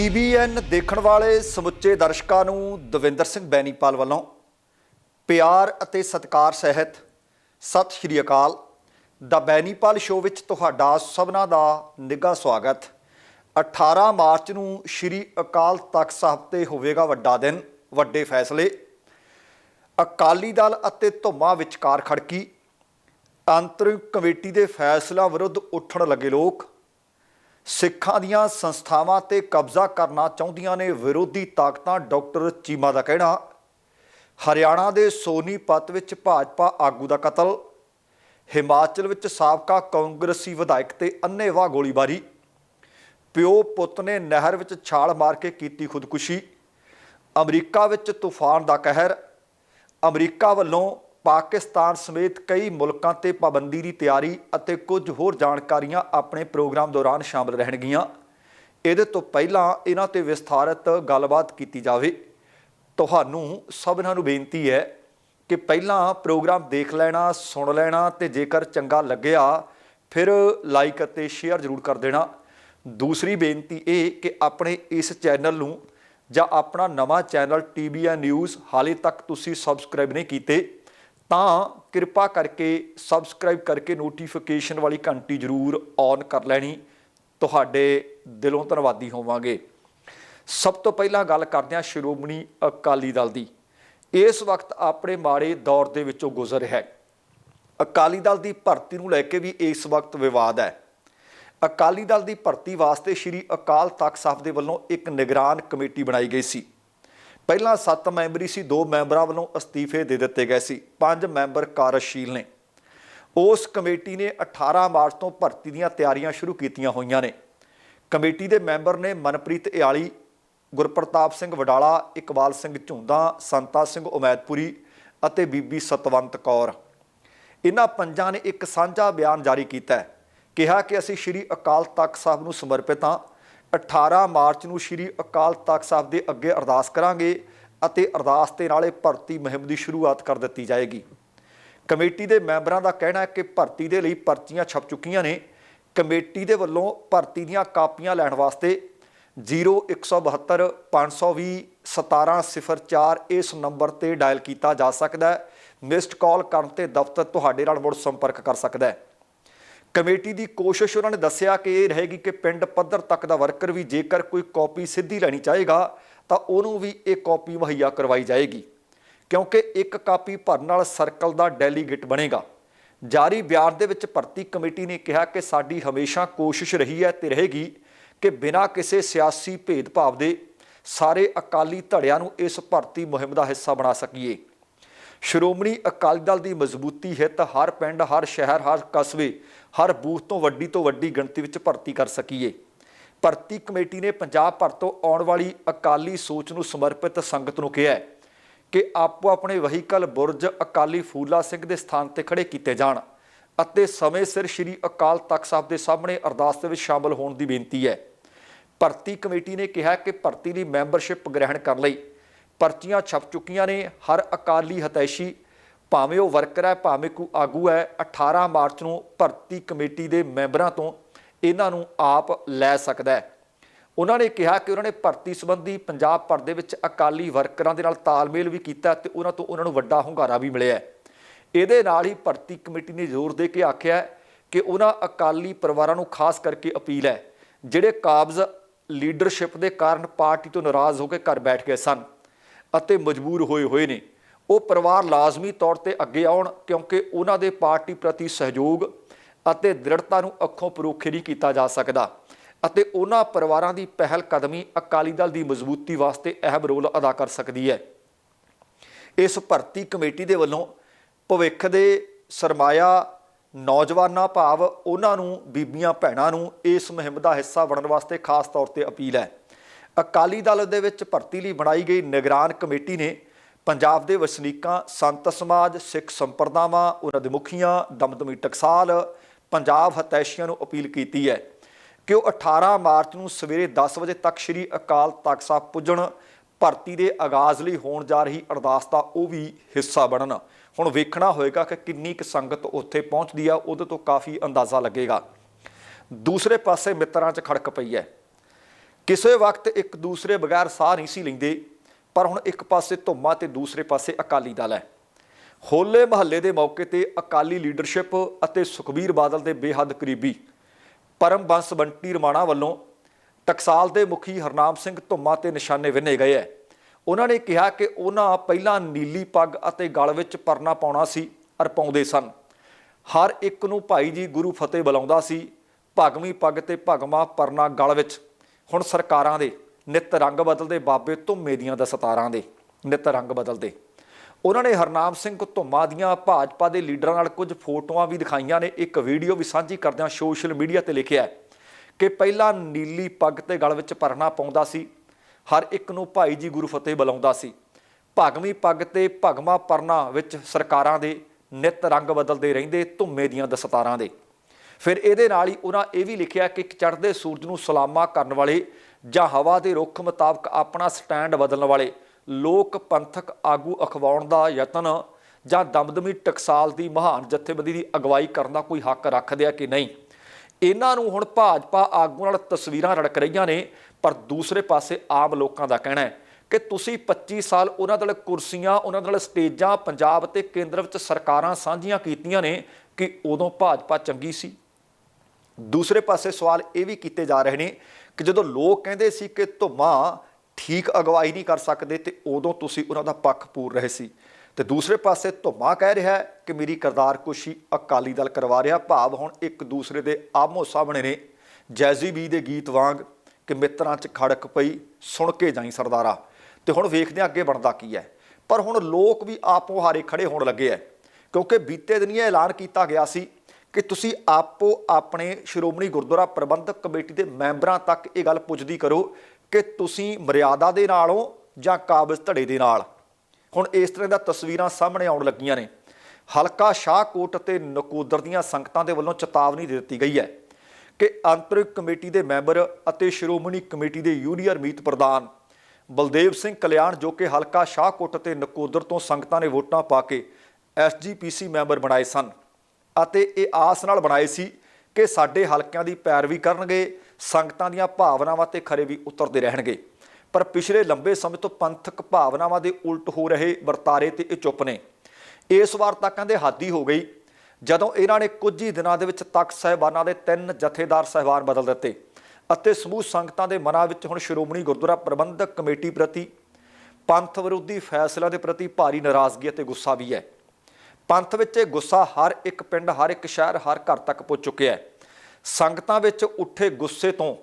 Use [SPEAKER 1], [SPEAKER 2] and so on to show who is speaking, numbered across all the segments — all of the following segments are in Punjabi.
[SPEAKER 1] ਟੀਬੀਐਨ ਦੇਖਣ ਵਾਲੇ ਸਮੁੱਚੇ ਦਰਸ਼ਕਾਂ ਨੂੰ ਦਵਿੰਦਰ ਸਿੰਘ ਬੈਨੀਪਾਲ ਵੱਲੋਂ ਪਿਆਰ ਅਤੇ ਸਤਿਕਾਰ ਸਹਿਤ ਸਤਿ ਸ਼੍ਰੀ ਅਕਾਲ। ਦਾ ਬੈਨੀਪਾਲ ਸ਼ੋਅ ਵਿੱਚ ਤੁਹਾਡਾ ਸਭਨਾਂ ਦਾ ਨਿੱਘਾ ਸਵਾਗਤ। 18 ਮਾਰਚ ਨੂੰ ਸ਼੍ਰੀ ਅਕਾਲ ਤਖਤ ਸਾਹਿਬ ਤੇ ਹੋਵੇਗਾ ਵੱਡਾ ਦਿਨ, ਵੱਡੇ ਫੈਸਲੇ। ਅਕਾਲੀ ਦਲ ਅਤੇ ਧੁੰਮਾ ਵਿਚਕਾਰ ਖੜਕੀ। ਅੰਤਰਿਮ ਕਮੇਟੀ ਦੇ ਫੈਸਲਾ ਵਿਰੁੱਧ ਉੱਠਣ ਲੱਗੇ ਲੋਕ। ਸਿੱਖਾਂ ਦੀਆਂ ਸੰਸਥਾਵਾਂ ਤੇ ਕਬਜ਼ਾ ਕਰਨਾ ਚਾਹੁੰਦੀਆਂ ਨੇ ਵਿਰੋਧੀ ਤਾਕਤਾਂ ਡਾਕਟਰ ਚੀਮਾ ਦਾ ਕਹਿਣਾ। ਹਰਿਆਣਾ ਦੇ ਸੋਨੀਪਤ ਵਿੱਚ ਭਾਜਪਾ ਆਗੂ ਦਾ ਕਤਲ। ਹਿਮਾਚਲ ਵਿੱਚ ਸਾਬਕਾ ਕਾਂਗਰਸੀ ਵਿਧਾਇਕ ਤੇ ਅੰਨ੍ਹੇਵਾਹ ਗੋਲੀਬਾਰੀ। ਪਿਓ ਪੁੱਤ ਨੇ ਨਹਿਰ ਵਿੱਚ ਛਾਲ ਮਾਰ ਕੇ ਕੀਤੀ ਖੁਦਕੁਸ਼ੀ। ਅਮਰੀਕਾ ਵਿੱਚ ਤੂਫਾਨ ਦਾ ਕਹਿਰ। ਅਮਰੀਕਾ ਵੱਲੋਂ ਪਾਕਿਸਤਾਨ ਸਮੇਤ ਕਈ ਮੁਲਕਾਂ ਤੇ ਪਾਬੰਦੀ ਦੀ ਤਿਆਰੀ ਅਤੇ ਕੁਝ ਹੋਰ ਜਾਣਕਾਰੀਆਂ ਆਪਣੇ ਪ੍ਰੋਗਰਾਮ ਦੌਰਾਨ ਸ਼ਾਮਲ ਰਹਿਣਗੀਆਂ। ਇਹਦੇ ਤੋਂ ਪਹਿਲਾਂ ਇਹਨਾਂ ਤੇ ਵਿਸਥਾਰਤ ਗੱਲਬਾਤ ਕੀਤੀ ਜਾਵੇ। ਤੁਹਾਨੂੰ ਸਭਨਾਂ ਨੂੰ ਬੇਨਤੀ ਹੈ ਕਿ ਪਹਿਲਾਂ ਪ੍ਰੋਗਰਾਮ ਦੇਖ ਲੈਣਾ, ਸੁਣ ਲੈਣਾ ਤੇ ਜੇਕਰ ਚੰਗਾ ਲੱਗਿਆ, ਫਿਰ ਲਾਈਕ ਅਤੇ ਸ਼ੇਅਰ ਜ਼ਰੂਰ ਕਰ ਦੇਣਾ। ਦੂਸਰੀ ਬੇਨਤੀ ਇਹ ਕਿ ਆਪਣੇ ਇਸ ਚੈਨਲ ਨੂੰ ਜਾਂ ਆਪਣਾ ਨਵਾਂ ਚੈਨਲ ਟੀਬੀਐਨ ਨਿਊਜ਼ ਹਾਲੇ ਤੱਕ ਤੁਸੀਂ ਸਬਸਕ੍ਰਾਈਬ ਨਹੀਂ ਕੀਤੇ ਤਾਂ ਕਿਰਪਾ ਕਰਕੇ ਸਬਸਕ੍ਰਾਈਬ ਕਰਕੇ ਨੋਟੀਫਿਕੇਸ਼ਨ ਵਾਲੀ ਘੰਟੀ ਜ਼ਰੂਰ ਔਨ ਕਰ ਲੈਣੀ। ਤੁਹਾਡੇ ਦਿਲੋਂ ਧੰਨਵਾਦੀ ਹੋਵਾਂਗੇ। ਸਭ ਤੋਂ ਪਹਿਲਾਂ ਗੱਲ ਕਰਦੇ ਹਾਂ ਸ਼੍ਰੋਮਣੀ ਅਕਾਲੀ ਦਲ ਦੀ। ਇਸ ਵਕਤ ਆਪਣੇ ਮਾੜੇ ਦੌਰ ਦੇ ਵਿੱਚੋਂ ਗੁਜ਼ਰ ਰਿਹਾ ਹੈ। ਅਕਾਲੀ ਦਲ ਦੀ ਭਰਤੀ ਨੂੰ ਲੈ ਕੇ ਵੀ ਇਸ ਵਕਤ ਵਿਵਾਦ ਹੈ। ਅਕਾਲੀ ਦਲ ਦੀ ਭਰਤੀ ਵਾਸਤੇ ਸ਼੍ਰੀ ਅਕਾਲ ਤਖਤ ਸਾਹਿਬ ਦੇ ਵੱਲੋਂ ਇੱਕ ਨਿਗਰਾਨ ਕਮੇਟੀ ਬਣਾਈ ਗਈ ਸੀ। ਪਹਿਲਾਂ 7 ਮੈਂਬਰੀ ਸੀ 2 ਮੈਂਬਰਾਂ ਵੱਲੋਂ ਅਸਤੀਫੇ ਦੇ ਦਿੱਤੇ ਗਏ ਸੀ 5 ਮੈਂਬਰ ਕਾਰਜਸ਼ੀਲ ਨੇ। ਉਸ ਕਮੇਟੀ ਨੇ 18 ਮਾਰਚ ਤੋਂ ਭਰਤੀ ਦੀਆਂ ਤਿਆਰੀਆਂ ਸ਼ੁਰੂ ਕੀਤੀਆਂ ਹੋਈਆਂ ਨੇ। ਕਮੇਟੀ ਦੇ ਮੈਂਬਰ ਨੇ ਮਨਪ੍ਰੀਤ ਇਆਲੀ, ਗੁਰਪ੍ਰਤਾਪ ਸਿੰਘ ਵਡਾਲਾ, ਇਕਬਾਲ ਸਿੰਘ ਝੁੰਦਾ, ਸੰਤਾ ਸਿੰਘ ਉਮੈਦਪੁਰੀ ਅਤੇ ਬੀਬੀ ਸਤਵੰਤ ਕੌਰ। ਇਹਨਾਂ ਪੰਜਾਂ ਨੇ ਇੱਕ ਸਾਂਝਾ ਬਿਆਨ ਜਾਰੀ ਕੀਤਾ ਹੈ, ਕਿਹਾ ਕਿ ਅਸੀਂ ਸ਼੍ਰੀ ਅਕਾਲ ਤਖਤ ਸਾਹਿਬ ਨੂੰ ਸਮਰਪਿਤ ਹਾਂ 18 ਮਾਰਚ ਨੂੰ ਸ਼੍ਰੀ ਅਕਾਲ ਤਖਤ ਸਾਹਿਬ ਦੇ ਅੱਗੇ ਅਰਦਾਸ ਕਰਾਂਗੇ ਅਤੇ ਅਰਦਾਸ ਦੇ ਨਾਲੇ ਭਰਤੀ ਮੁਹਿੰਮ ਦੀ ਸ਼ੁਰੂਆਤ ਕਰ ਦਿੱਤੀ ਜਾਏਗੀ। ਕਮੇਟੀ ਦੇ ਮੈਂਬਰਾਂ ਦਾ ਕਹਿਣਾ ਹੈ ਕਿ ਭਰਤੀ ਦੇ ਲਈ ਪਰਚੀਆਂ ਛਪ ਚੁੱਕੀਆਂ ਨੇ। ਕਮੇਟੀ ਦੇ ਵੱਲੋਂ ਭਰਤੀ ਦੀਆਂ ਕਾਪੀਆਂ ਲੈਣ ਵਾਸਤੇ 0172 520 1704 ਇਸ ਨੰਬਰ ਤੇ ਡਾਇਲ ਕੀਤਾ ਜਾ ਸਕਦਾ ਹੈ। ਮਿਸਡ ਕਾਲ ਕਰਨ ਤੇ ਦਫ਼ਤਰ ਤੁਹਾਡੇ ਨਾਲ ਮੁੜ ਸੰਪਰਕ ਕਰ ਸਕਦਾ ਹੈ। ਕਮੇਟੀ ਦੀ ਕੋਸ਼ਿਸ਼ ਉਹਨਾਂ ਨੇ ਦੱਸਿਆ ਕਿ ਇਹ ਰਹੇਗੀ ਕਿ ਪਿੰਡ ਪੱਧਰ ਤੱਕ ਦਾ ਵਰਕਰ ਵੀ ਜੇਕਰ ਕੋਈ ਕਾਪੀ ਸਿੱਧੀ ਲੈਣੀ ਚਾਹੇਗਾ, ਤਾਂ ਉਹਨੂੰ ਵੀ ਇਹ ਕਾਪੀ ਮੁਹੱਈਆ ਕਰਵਾਈ ਜਾਏਗੀ। ਕਿਉਂਕਿ ਇੱਕ ਕਾਪੀ ਭਰਨ ਨਾਲ ਸਰਕਲ ਦਾ ਡੈਲੀਗੇਟ ਬਣੇਗਾ। ਜਾਰੀ ਬਿਆਨ ਦੇ ਵਿੱਚ ਭਰਤੀ ਕਮੇਟੀ ਨੇ ਕਿਹਾ ਕਿ ਸਾਡੀ ਹਮੇਸ਼ਾ ਕੋਸ਼ਿਸ਼ ਰਹੀ ਹੈ ਤੇ ਰਹੇਗੀ ਕਿ ਬਿਨਾਂ ਕਿਸੇ ਸਿਆਸੀ ਭੇਦਭਾਵ ਦੇ ਸਾਰੇ ਅਕਾਲੀ ਧੜਿਆਂ ਨੂੰ ਇਸ ਭਰਤੀ ਮੁਹਿੰਮ ਦਾ ਹਿੱਸਾ ਬਣਾ ਸਕੀਏ। ਸ਼੍ਰੋਮਣੀ ਅਕਾਲੀ ਦਲ ਦੀ ਮਜ਼ਬੂਤੀ ਹਿੱਤ ਹਰ ਪਿੰਡ, ਹਰ ਸ਼ਹਿਰ, ਹਰ ਕਸਬੇ ਹਰ ਬੂਥ ਤੋਂ ਵੱਡੀ ਤੋਂ ਵੱਡੀ ਗਿਣਤੀ ਵਿੱਚ ਭਰਤੀ ਕਰ ਸਕੀਏ। ਭਰਤੀ ਕਮੇਟੀ ਨੇ ਪੰਜਾਬ ਭਰ ਤੋਂ ਆਉਣ ਵਾਲੀ ਅਕਾਲੀ ਸੋਚ ਨੂੰ ਸਮਰਪਿਤ ਸੰਗਤ ਨੂੰ ਕਿਹਾ ਹੈ ਕਿ ਆਪੋ ਆਪਣੇ ਵਹੀਕਲ ਬੁਰਜ ਅਕਾਲੀ ਫੂਲਾ ਸਿੰਘ ਦੇ ਸਥਾਨ ਤੇ ਖੜੇ ਕੀਤੇ ਜਾਣ ਅਤੇ ਸਮੇਂ ਸਿਰ ਸ੍ਰੀ ਅਕਾਲ ਤਖਤ ਸਾਹਿਬ ਦੇ ਸਾਹਮਣੇ ਅਰਦਾਸ ਦੇ ਵਿੱਚ ਸ਼ਾਮਲ ਹੋਣ ਦੀ ਬੇਨਤੀ ਹੈ। ਭਰਤੀ ਕਮੇਟੀ ਨੇ ਕਿਹਾ ਕਿ ਭਰਤੀ ਲਈ ਮੈਂਬਰਸ਼ਿਪ ਗ੍ਰਹਿਣ ਕਰਨ ਲਈ ਪਰਚੀਆਂ ਛਪ ਚੁੱਕੀਆਂ ਨੇ। ਹਰ ਅਕਾਲੀ ਹਤੈਸ਼ੀ ਭਾਵੇਂ ਉਹ ਵਰਕਰ ਹੈ, ਭਾਵੇਂ ਕੋਈ ਆਗੂ ਹੈ 18 ਮਾਰਚ ਨੂੰ ਭਰਤੀ ਕਮੇਟੀ ਦੇ ਮੈਂਬਰਾਂ ਤੋਂ ਇਹਨਾਂ ਨੂੰ ਆਪ ਲੈ ਸਕਦਾ ਹੈ। ਉਹਨਾਂ ਨੇ ਕਿਹਾ ਕਿ ਉਹਨਾਂ ਨੇ ਭਰਤੀ ਸੰਬੰਧੀ ਪੰਜਾਬ ਭਰ ਦੇ ਵਿੱਚ ਅਕਾਲੀ ਵਰਕਰਾਂ ਦੇ ਨਾਲ ਤਾਲਮੇਲ ਵੀ ਕੀਤਾ ਤੇ ਉਹਨਾਂ ਤੋਂ ਉਹਨਾਂ ਨੂੰ ਵੱਡਾ ਹੁੰਗਾਰਾ ਵੀ ਮਿਲਿਆ ਇਹਦੇ ਨਾਲ ਹੀ ਭਰਤੀ ਕਮੇਟੀ ਨੇ ਜ਼ੋਰ ਦੇ ਕੇ ਆਖਿਆ ਕਿ ਉਹਨਾਂ ਅਕਾਲੀ ਪਰਿਵਾਰਾਂ ਨੂੰ ਖਾਸ ਕਰਕੇ ਅਪੀਲ ਹੈ, ਜਿਹੜੇ ਕਾਬਜ਼ ਲੀਡਰਸ਼ਿਪ ਦੇ ਕਾਰਨ ਪਾਰਟੀ ਤੋਂ ਨਾਰਾਜ਼ ਹੋ ਕੇ ਘਰ ਬੈਠ ਗਏ ਸਨ ਅਤੇ ਮਜਬੂਰ ਹੋਏ ਹੋਏ ਨੇ। ਉਹ ਪਰਿਵਾਰ ਲਾਜ਼ਮੀ ਤੌਰ ਤੇ ਅੱਗੇ ਆਉਣ ਕਿਉਂਕਿ ਉਹਨਾਂ ਦੇ ਪਾਰਟੀ ਪ੍ਰਤੀ ਸਹਿਯੋਗ ਅਤੇ ਦ੍ਰਿੜਤਾ ਨੂੰ ਅੱਖੋਂ ਪਰੋਖੇ ਨਹੀਂ ਕੀਤਾ ਜਾ ਸਕਦਾ ਅਤੇ ਉਹਨਾਂ ਪਰਿਵਾਰਾਂ ਦੀ ਪਹਿਲ ਕਦਮੀ ਅਕਾਲੀ ਦਲ ਦੀ ਮਜ਼ਬੂਤੀ ਵਾਸਤੇ ਅਹਿਮ ਰੋਲ ਅਦਾ ਕਰ ਸਕਦੀ ਹੈ। ਇਸ ਭਰਤੀ ਕਮੇਟੀ ਦੇ ਵੱਲੋਂ ਭਵਿੱਖ ਦੇ ਸਰਮਾਇਆ ਨੌਜਵਾਨਾਂ ਭਾਵ ਉਹਨਾਂ ਨੂੰ, ਬੀਬੀਆਂ ਭੈਣਾਂ ਨੂੰ ਇਸ ਮੁਹਿੰਮ ਦਾ ਹਿੱਸਾ ਬਣਨ ਵਾਸਤੇ ਖਾਸ ਤੌਰ ਤੇ ਅਪੀਲ ਹੈ। ਅਕਾਲੀ ਦਲ ਦੇ ਵਿੱਚ ਭਰਤੀ ਲਈ ਬਣਾਈ ਗਈ ਨਿਗਰਾਨ ਕਮੇਟੀ ਨੇ ਪੰਜਾਬ ਦੇ ਵਸਨੀਕਾਂ, ਸੰਤ ਸਮਾਜ, ਸਿੱਖ ਸੰਪਰਦਾਵਾਂ, ਉਹਨਾਂ ਦੇ ਮੁਖੀਆਂ, ਦਮਦਮੀ ਟਕਸਾਲ, ਪੰਜਾਬ ਹਤੈਸ਼ੀਆਂ ਨੂੰ ਅਪੀਲ ਕੀਤੀ ਹੈ ਕਿ ਉਹ 18 ਮਾਰਚ ਨੂੰ ਸਵੇਰੇ 10 ਵਜੇ ਤੱਕ ਸ੍ਰੀ ਅਕਾਲ ਤਖਤ ਸਾਹਿਬ ਪੁੱਜਣ, ਭਰਤੀ ਦੇ ਆਗਾਜ਼ ਲਈ ਹੋਣ ਜਾ ਰਹੀ ਅਰਦਾਸ ਦਾ ਉਹ ਵੀ ਹਿੱਸਾ ਬਣਨ। ਹੁਣ ਵੇਖਣਾ ਹੋਏਗਾ ਕਿ ਕਿੰਨੀ ਕੁ ਸੰਗਤ ਉੱਥੇ ਪਹੁੰਚਦੀ ਆ, ਉਹਦੇ ਤੋਂ ਕਾਫੀ ਅੰਦਾਜ਼ਾ ਲੱਗੇਗਾ। ਦੂਸਰੇ ਪਾਸੇ ਮਿੱਤਰਾਂ 'ਚ ਖੜਕ ਪਈ ਹੈ। ਕਿਸੇ ਵਕਤ ਇੱਕ ਦੂਸਰੇ ਬਗੈਰ ਸਾਹ ਨਹੀਂ ਸੀ ਲੈਂਦੇ ਪਰ ਹੁਣ ਇੱਕ ਪਾਸੇ ਧੁੰਮਾ ਤੇ ਦੂਸਰੇ ਪਾਸੇ ਅਕਾਲੀ ਦਲ ਹੈ। ਹੋਲੇ ਮਹੱਲੇ ਦੇ ਮੌਕੇ ਤੇ ਅਕਾਲੀ ਲੀਡਰਸ਼ਿਪ ਅਤੇ ਸੁਖਬੀਰ ਬਾਦਲ ਦੇ ਬੇਹੱਦ ਕਰੀਬੀ ਪਰਮ ਬੰਸ ਬੰਟੀ ਰਮਾਣਾ ਵੱਲੋਂ ਟਕਸਾਲ ਦੇ ਮੁਖੀ ਹਰਨਾਮ ਸਿੰਘ ਧੁੰਮਾ ਤੇ ਨਿਸ਼ਾਨੇ ਵਿੰਨੇ ਗਏ ਹੈ। ਉਹਨਾਂ ਨੇ ਕਿਹਾ ਕਿ ਉਹਨਾਂ ਪਹਿਲਾਂ ਨੀਲੀ ਪੱਗ ਅਤੇ ਗਲ ਵਿੱਚ ਪਰਨਾ ਪਾਉਣਾ ਸੀ ਅਰ ਪਾਉਂਦੇ ਸਨ। ਹਰ ਇੱਕ ਨੂੰ ਭਾਈ ਜੀ ਗੁਰੂ ਫਤਿਹ ਬੁਲਾਉਂਦਾ ਸੀ, ਭਗਵੀਂ ਪੱਗ ਤੇ ਭਗਮਾ ਪਰਨਾ ਗਲ ਵਿੱਚ। ਹੁਣ ਸਰਕਾਰਾਂ ਦੇ ਨਿਤ ਰੰਗ ਬਦਲਦੇ ਬਾਬੇ ਧੁੰਮੇ ਦੀਆਂ ਦਸਤਾਰਾਂ ਦੇ, ਨਿਤ ਰੰਗ ਬਦਲਦੇ। ਉਹਨਾਂ ਨੇ ਹਰਨਾਮ ਸਿੰਘ ਧੁੰਮਾ ਦੀਆਂ ਭਾਜਪਾ ਦੇ ਲੀਡਰਾਂ ਨਾਲ ਕੁਝ ਫੋਟੋਆਂ ਵੀ ਦਿਖਾਈਆਂ ਨੇ, ਇੱਕ ਵੀਡੀਓ ਵੀ ਸਾਂਝੀ ਕਰਦਿਆਂ ਸੋਸ਼ਲ ਮੀਡੀਆ ਤੇ ਲਿਖਿਆ ਕਿ ਪਹਿਲਾਂ ਨੀਲੀ ਪੱਗ ਤੇ ਗਲ ਵਿੱਚ ਪਰਨਾ ਪਾਉਂਦਾ ਸੀ, ਹਰ ਇੱਕ ਨੂੰ ਭਾਈ ਜੀ ਗੁਰੂ ਫਤਿਹ ਬੁਲਾਉਂਦਾ ਸੀ। ਭਗਵੀਂ ਪੱਗ ਤੇ ਭਗਮਾ ਪਰਨਾ ਵਿੱਚ ਸਰਕਾਰਾਂ ਦੇ ਨਿਤ ਰੰਗ ਬਦਲਦੇ ਰਹਿੰਦੇ, ਧੁੰਮੇ ਦੀਆਂ ਦਸਤਾਰਾਂ ਦੇ। ਫਿਰ ਇਹਦੇ ਨਾਲ ਹੀ ਉਹਨਾਂ ਇਹ ਵੀ ਲਿਖਿਆ ਕਿ ਚੜ੍ਹਦੇ ਸੂਰਜ ਨੂੰ ਸਲਾਮਾ ਕਰਨ ਵਾਲੇ ਜਾਂ ਹਵਾ ਦੇ ਰੁੱਖ ਮੁਤਾਬਕ ਆਪਣਾ ਸਟੈਂਡ ਬਦਲਣ ਵਾਲੇ ਲੋਕ ਪੰਥਕ ਆਗੂ ਅਖਵਾਉਣ ਦਾ ਯਤਨ ਜਾਂ ਦਮਦਮੀ ਟਕਸਾਲ ਦੀ ਮਹਾਨ ਜਥੇਬੰਦੀ ਦੀ ਅਗਵਾਈ ਕਰਨ ਦਾ ਕੋਈ ਹੱਕ ਰੱਖਦੇ ਆ ਕਿ ਨਹੀਂ। ਇਹਨਾਂ ਨੂੰ ਹੁਣ ਭਾਜਪਾ ਆਗੂ ਨਾਲ ਤਸਵੀਰਾਂ ਰੜਕ ਰਹੀਆਂ ਨੇ, ਪਰ ਦੂਸਰੇ ਪਾਸੇ ਆਮ ਲੋਕਾਂ ਦਾ ਕਹਿਣਾ ਹੈ ਕਿ ਤੁਸੀਂ 25 ਸਾਲ ਉਹਨਾਂ ਨਾਲ ਕੁਰਸੀਆਂ, ਉਹਨਾਂ ਨਾਲ ਸਟੇਜਾਂ, ਪੰਜਾਬ ਤੇ ਕੇਂਦਰ ਵਿੱਚ ਸਰਕਾਰਾਂ ਸਾਂਝੀਆਂ ਕੀਤੀਆਂ ਨੇ ਕਿ ਉਦੋਂ ਭਾਜਪਾ ਚੰਗੀ ਸੀ। ਦੂਸਰੇ ਪਾਸੇ ਸਵਾਲ ਇਹ ਵੀ ਕੀਤੇ ਜਾ ਰਹੇ ਨੇ ਕਿ ਜਦੋਂ ਲੋਕ ਕਹਿੰਦੇ ਸੀ ਕਿ ਧੁਮਾ ਠੀਕ ਅਗਵਾਈ ਨਹੀਂ ਕਰ ਸਕਦੇ ਤੇ ਉਦੋਂ ਤੁਸੀਂ ਉਹਨਾਂ ਦਾ ਪੱਖ ਪੂਰ ਰਹੇ ਸੀ। ਤੇ ਦੂਸਰੇ ਪਾਸੇ ਧੁਮਾ ਕਹਿ ਰਿਹਾ ਹੈ ਕਿ ਮੇਰੀ ਕਰਤਾਰਕੁਸ਼ੀ ਅਕਾਲੀ ਦਲ ਕਰਵਾ ਰਿਹਾ, ਭਾਵ ਹੁਣ ਇੱਕ ਦੂਸਰੇ ਦੇ ਆਮੋ ਸਾਹਮਣੇ ਨੇ। ਜੈਜ਼ੀ ਬੀ ਦੇ ਗੀਤ ਵਾਂਗ ਕਿ ਮਿੱਤਰਾਂ 'ਚ ਖੜਕ ਪਈ, ਸੁਣ ਕੇ ਜਾਈ ਸਰਦਾਰਾ। ਤੇ ਹੁਣ ਵੇਖਦੇ ਹਾਂ ਅੱਗੇ ਬਣਦਾ ਕੀ ਹੈ। ਪਰ ਹੁਣ ਲੋਕ ਵੀ ਆਪੋ ਹਾਰੇ ਖੜੇ ਹੋਣ ਲੱਗੇ ਐ ਕਿਉਂਕਿ ਬੀਤੇ ਦਿਨ ਐਲਾਨ ਕੀਤਾ ਗਿਆ ਸੀ ਕਿ ਤੁਸੀਂ ਆਪੋ ਆਪਣੇ ਸ਼੍ਰੋਮਣੀ ਗੁਰਦੁਆਰਾ ਪ੍ਰਬੰਧਕ ਕਮੇਟੀ ਦੇ ਮੈਂਬਰਾਂ ਤੱਕ ਇਹ ਗੱਲ ਪੁੱਜਦੀ ਕਰੋ ਕਿ ਤੁਸੀਂ ਮਰਿਆਦਾ ਦੇ ਨਾਲੋਂ ਜਾਂ ਕਾਬਜ਼ ਧੜੇ ਦੇ ਨਾਲ। ਹੁਣ ਇਸ ਤਰ੍ਹਾਂ ਦਾ ਤਸਵੀਰਾਂ ਸਾਹਮਣੇ ਆਉਣ ਲੱਗੀਆਂ ਨੇ। ਹਲਕਾ ਸ਼ਾਹਕੋਟ ਅਤੇ ਨਕੋਦਰ ਦੀਆਂ ਸੰਗਤਾਂ ਦੇ ਵੱਲੋਂ ਚੇਤਾਵਨੀ ਦੇ ਦਿੱਤੀ ਗਈ ਹੈ ਕਿ ਅੰਤਰਿਕ ਕਮੇਟੀ ਦੇ ਮੈਂਬਰ ਅਤੇ ਸ਼੍ਰੋਮਣੀ ਕਮੇਟੀ ਦੇ ਯੂਨੀਅਰ ਮੀਤ ਪ੍ਰਧਾਨ ਬਲਦੇਵ ਸਿੰਘ ਕਲਿਆਣ, ਜੋ ਕਿ ਹਲਕਾ ਸ਼ਾਹਕੋਟ ਅਤੇ ਨਕੋਦਰ ਤੋਂ ਸੰਗਤਾਂ ਨੇ ਵੋਟਾਂ ਪਾ ਕੇ ਐਸਜੀਪੀਸੀ ਮੈਂਬਰ ਬਣਾਏ ਸਨ। ਅਤੇ ਇਹ ਆਸ ਨਾਲ ਬਣਾਏ ਸੀ ਕਿ ਸਾਡੇ ਹਲਕਿਆਂ ਦੀ ਪੈਰਵੀ ਕਰਨਗੇ, ਸੰਗਤਾਂ ਦੀਆਂ ਭਾਵਨਾਵਾਂ ਤੇ ਖਰੇ ਵੀ ਉਤਰਦੇ ਰਹਿਣਗੇ। ਪਰ ਪਿਛਲੇ ਲੰਬੇ ਸਮੇਂ ਤੋਂ ਪੰਥਕ ਭਾਵਨਾਵਾਂ ਦੇ ਉਲਟ ਹੋ ਰਹੇ ਵਰਤਾਰੇ ਤੇ ਇਹ ਚੁੱਪ ਨੇ। ਇਸ ਵਾਰ ਤਾਂ ਕਹਿੰਦੇ ਹਾਦੀ ਹੋ ਗਈ। ਜਦੋਂ ਇਹਨਾਂ ਨੇ ਕੁਝ ਹੀ ਦਿਨਾਂ ਦੇ ਵਿੱਚ ਤਖਤ ਸਾਹਿਬਾਨਾਂ ਦੇ ਤਿੰਨ ਜਥੇਦਾਰ ਸਹਿਬਾਨ ਬਦਲ ਦਿੱਤੇ ਅਤੇ ਸਮੂਹ ਸੰਗਤਾਂ ਦੇ ਮਨਾਂ ਵਿੱਚ ਹੁਣ ਸ਼੍ਰੋਮਣੀ ਗੁਰਦੁਆਰਾ ਪ੍ਰਬੰਧਕ ਕਮੇਟੀ ਪ੍ਰਤੀ, ਪੰਥ ਵਿਰੋਧੀ ਫੈਸਲਿਆਂ ਦੇ ਪ੍ਰਤੀ ਭਾਰੀ ਨਾਰਾਜ਼ਗੀ ਅਤੇ ਗੁੱਸਾ ਵੀ ਹੈ। ਪੰਥ ਵਿੱਚ ਇਹ ਗੁੱਸਾ ਹਰ ਇੱਕ ਪਿੰਡ, ਹਰ ਇੱਕ ਸ਼ਹਿਰ, ਹਰ ਘਰ ਤੱਕ ਪਹੁੰਚ ਚੁੱਕਿਆ ਹੈ। ਸੰਗਤਾਂ ਵਿੱਚ ਉੱਠੇ ਗੁੱਸੇ ਤੋਂ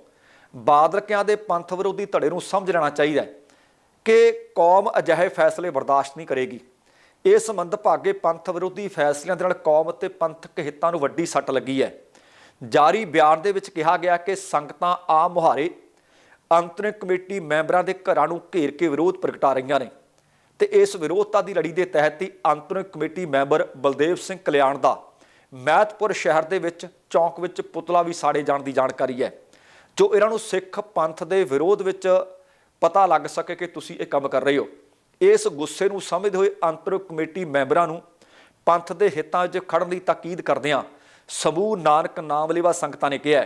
[SPEAKER 1] ਬਾਦਲਕਿਆਂ ਦੇ ਪੰਥ ਵਿਰੋਧੀ ਧੜੇ ਨੂੰ ਸਮਝ ਲੈਣਾ ਚਾਹੀਦਾ ਹੈ ਕਿ ਕੌਮ ਅਜਿਹੇ ਫੈਸਲੇ ਬਰਦਾਸ਼ਤ ਨਹੀਂ ਕਰੇਗੀ। ਇਸ ਭਾਗੇ ਪੰਥ ਵਿਰੋਧੀ ਫੈਸਲਿਆਂ ਦੇ ਨਾਲ ਕੌਮ ਅਤੇ ਪੰਥਕ ਹਿੱਤਾਂ ਨੂੰ ਵੱਡੀ ਸੱਟ ਲੱਗੀ ਹੈ। ਜਾਰੀ ਬਿਆਨ ਦੇ ਵਿੱਚ ਕਿਹਾ ਗਿਆ ਕਿ ਸੰਗਤਾਂ ਆਮ ਮੁਹਾਰੇ ਅੰਤਰਿਕ ਕਮੇਟੀ ਮੈਂਬਰਾਂ ਦੇ ਘਰਾਂ ਨੂੰ ਘੇਰ ਕੇ ਵਿਰੋਧ ਪ੍ਰਗਟਾ ਰਹੀਆਂ ਨੇ। ਤੇ ਇਸ ਵਿਰੋਧਤਾ ਦੀ ਲੜੀ ਦੇ ਤਹਿਤ ਹੀ ਅੰਤਰਿਕ ਕਮੇਟੀ ਮੈਂਬਰ ਬਲਦੇਵ ਸਿੰਘ ਕਲਿਆਣ ਦਾ ਮਹਿਤਪੁਰ ਸ਼ਹਿਰ ਦੇ ਵਿੱਚ ਚੌਂਕ ਵਿੱਚ ਪੁਤਲਾ ਵੀ ਸਾੜੇ ਜਾਣ ਦੀ ਜਾਣਕਾਰੀ ਹੈ। ਜੋ ਇਹਨਾਂ ਨੂੰ ਸਿੱਖ ਪੰਥ ਦੇ ਵਿਰੋਧ ਵਿੱਚ ਪਤਾ ਲੱਗ ਸਕੇ ਕਿ ਤੁਸੀਂ ਇਹ ਕੰਮ ਕਰ ਰਹੇ ਹੋ। ਇਸ ਗੁੱਸੇ ਨੂੰ ਸਮਝਦੇ ਹੋਏ ਅੰਤਰਿਕ ਕਮੇਟੀ ਮੈਂਬਰਾਂ ਨੂੰ ਪੰਥ ਦੇ ਹਿੱਤਾਂ ਵਿੱਚ ਖੜਨ ਦੀ ਤਾਕੀਦ ਕਰਦਿਆਂ ਸਮੂਹ ਨਾਨਕ ਨਾਮਲੇਵਾ ਸੰਗਤਾਂ ਨੇ ਕਿਹਾ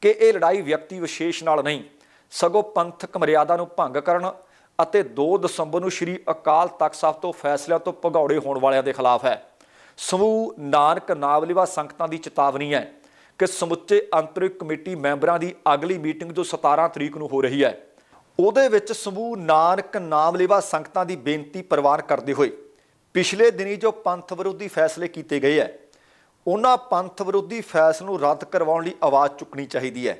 [SPEAKER 1] ਕਿ ਇਹ ਲੜਾਈ ਵਿਅਕਤੀ ਵਿਸ਼ੇਸ਼ ਨਾਲ ਨਹੀਂ, ਸਗੋਂ ਪੰਥਕ ਮਰਿਆਦਾ ਨੂੰ ਭੰਗ ਕਰਨ ਅਤੇ 2 ਦਸੰਬਰ ਨੂੰ ਸ੍ਰੀ ਅਕਾਲ ਤਖਤ ਸਾਹਿਬ ਤੋਂ ਫੈਸਲਿਆਂ ਤੋਂ ਭਗੌੜੇ ਹੋਣ ਵਾਲਿਆਂ ਦੇ ਖਿਲਾਫ ਹੈ। ਸਮੂਹ ਨਾਨਕ ਨਾਮ ਸੰਗਤਾਂ ਦੀ ਚੇਤਾਵਨੀ ਹੈ ਕਿ ਸਮੁੱਚੇ ਅੰਤਰਿਕ ਕਮੇਟੀ ਮੈਂਬਰਾਂ ਦੀ ਅਗਲੀ ਮੀਟਿੰਗ ਜੋ 17 ਤਰੀਕ ਨੂੰ ਹੋ ਰਹੀ ਹੈ, ਉਹਦੇ ਵਿੱਚ ਸਮੂਹ ਨਾਨਕ ਨਾਮਲੇਵਾ ਸੰਗਤਾਂ ਦੀ ਬੇਨਤੀ ਪ੍ਰਵਾਨ ਕਰਦੇ ਹੋਏ ਪਿਛਲੇ ਦਿਨੀ ਜੋ ਪੰਥ ਵਿਰੋਧੀ ਫੈਸਲੇ ਕੀਤੇ ਗਏ ਹੈ, ਉਹਨਾਂ ਪੰਥ ਵਿਰੋਧੀ ਫੈਸਲੇ ਨੂੰ ਰੱਦ ਕਰਵਾਉਣ ਲਈ ਆਵਾਜ਼ ਚੁੱਕਣੀ ਚਾਹੀਦੀ ਹੈ।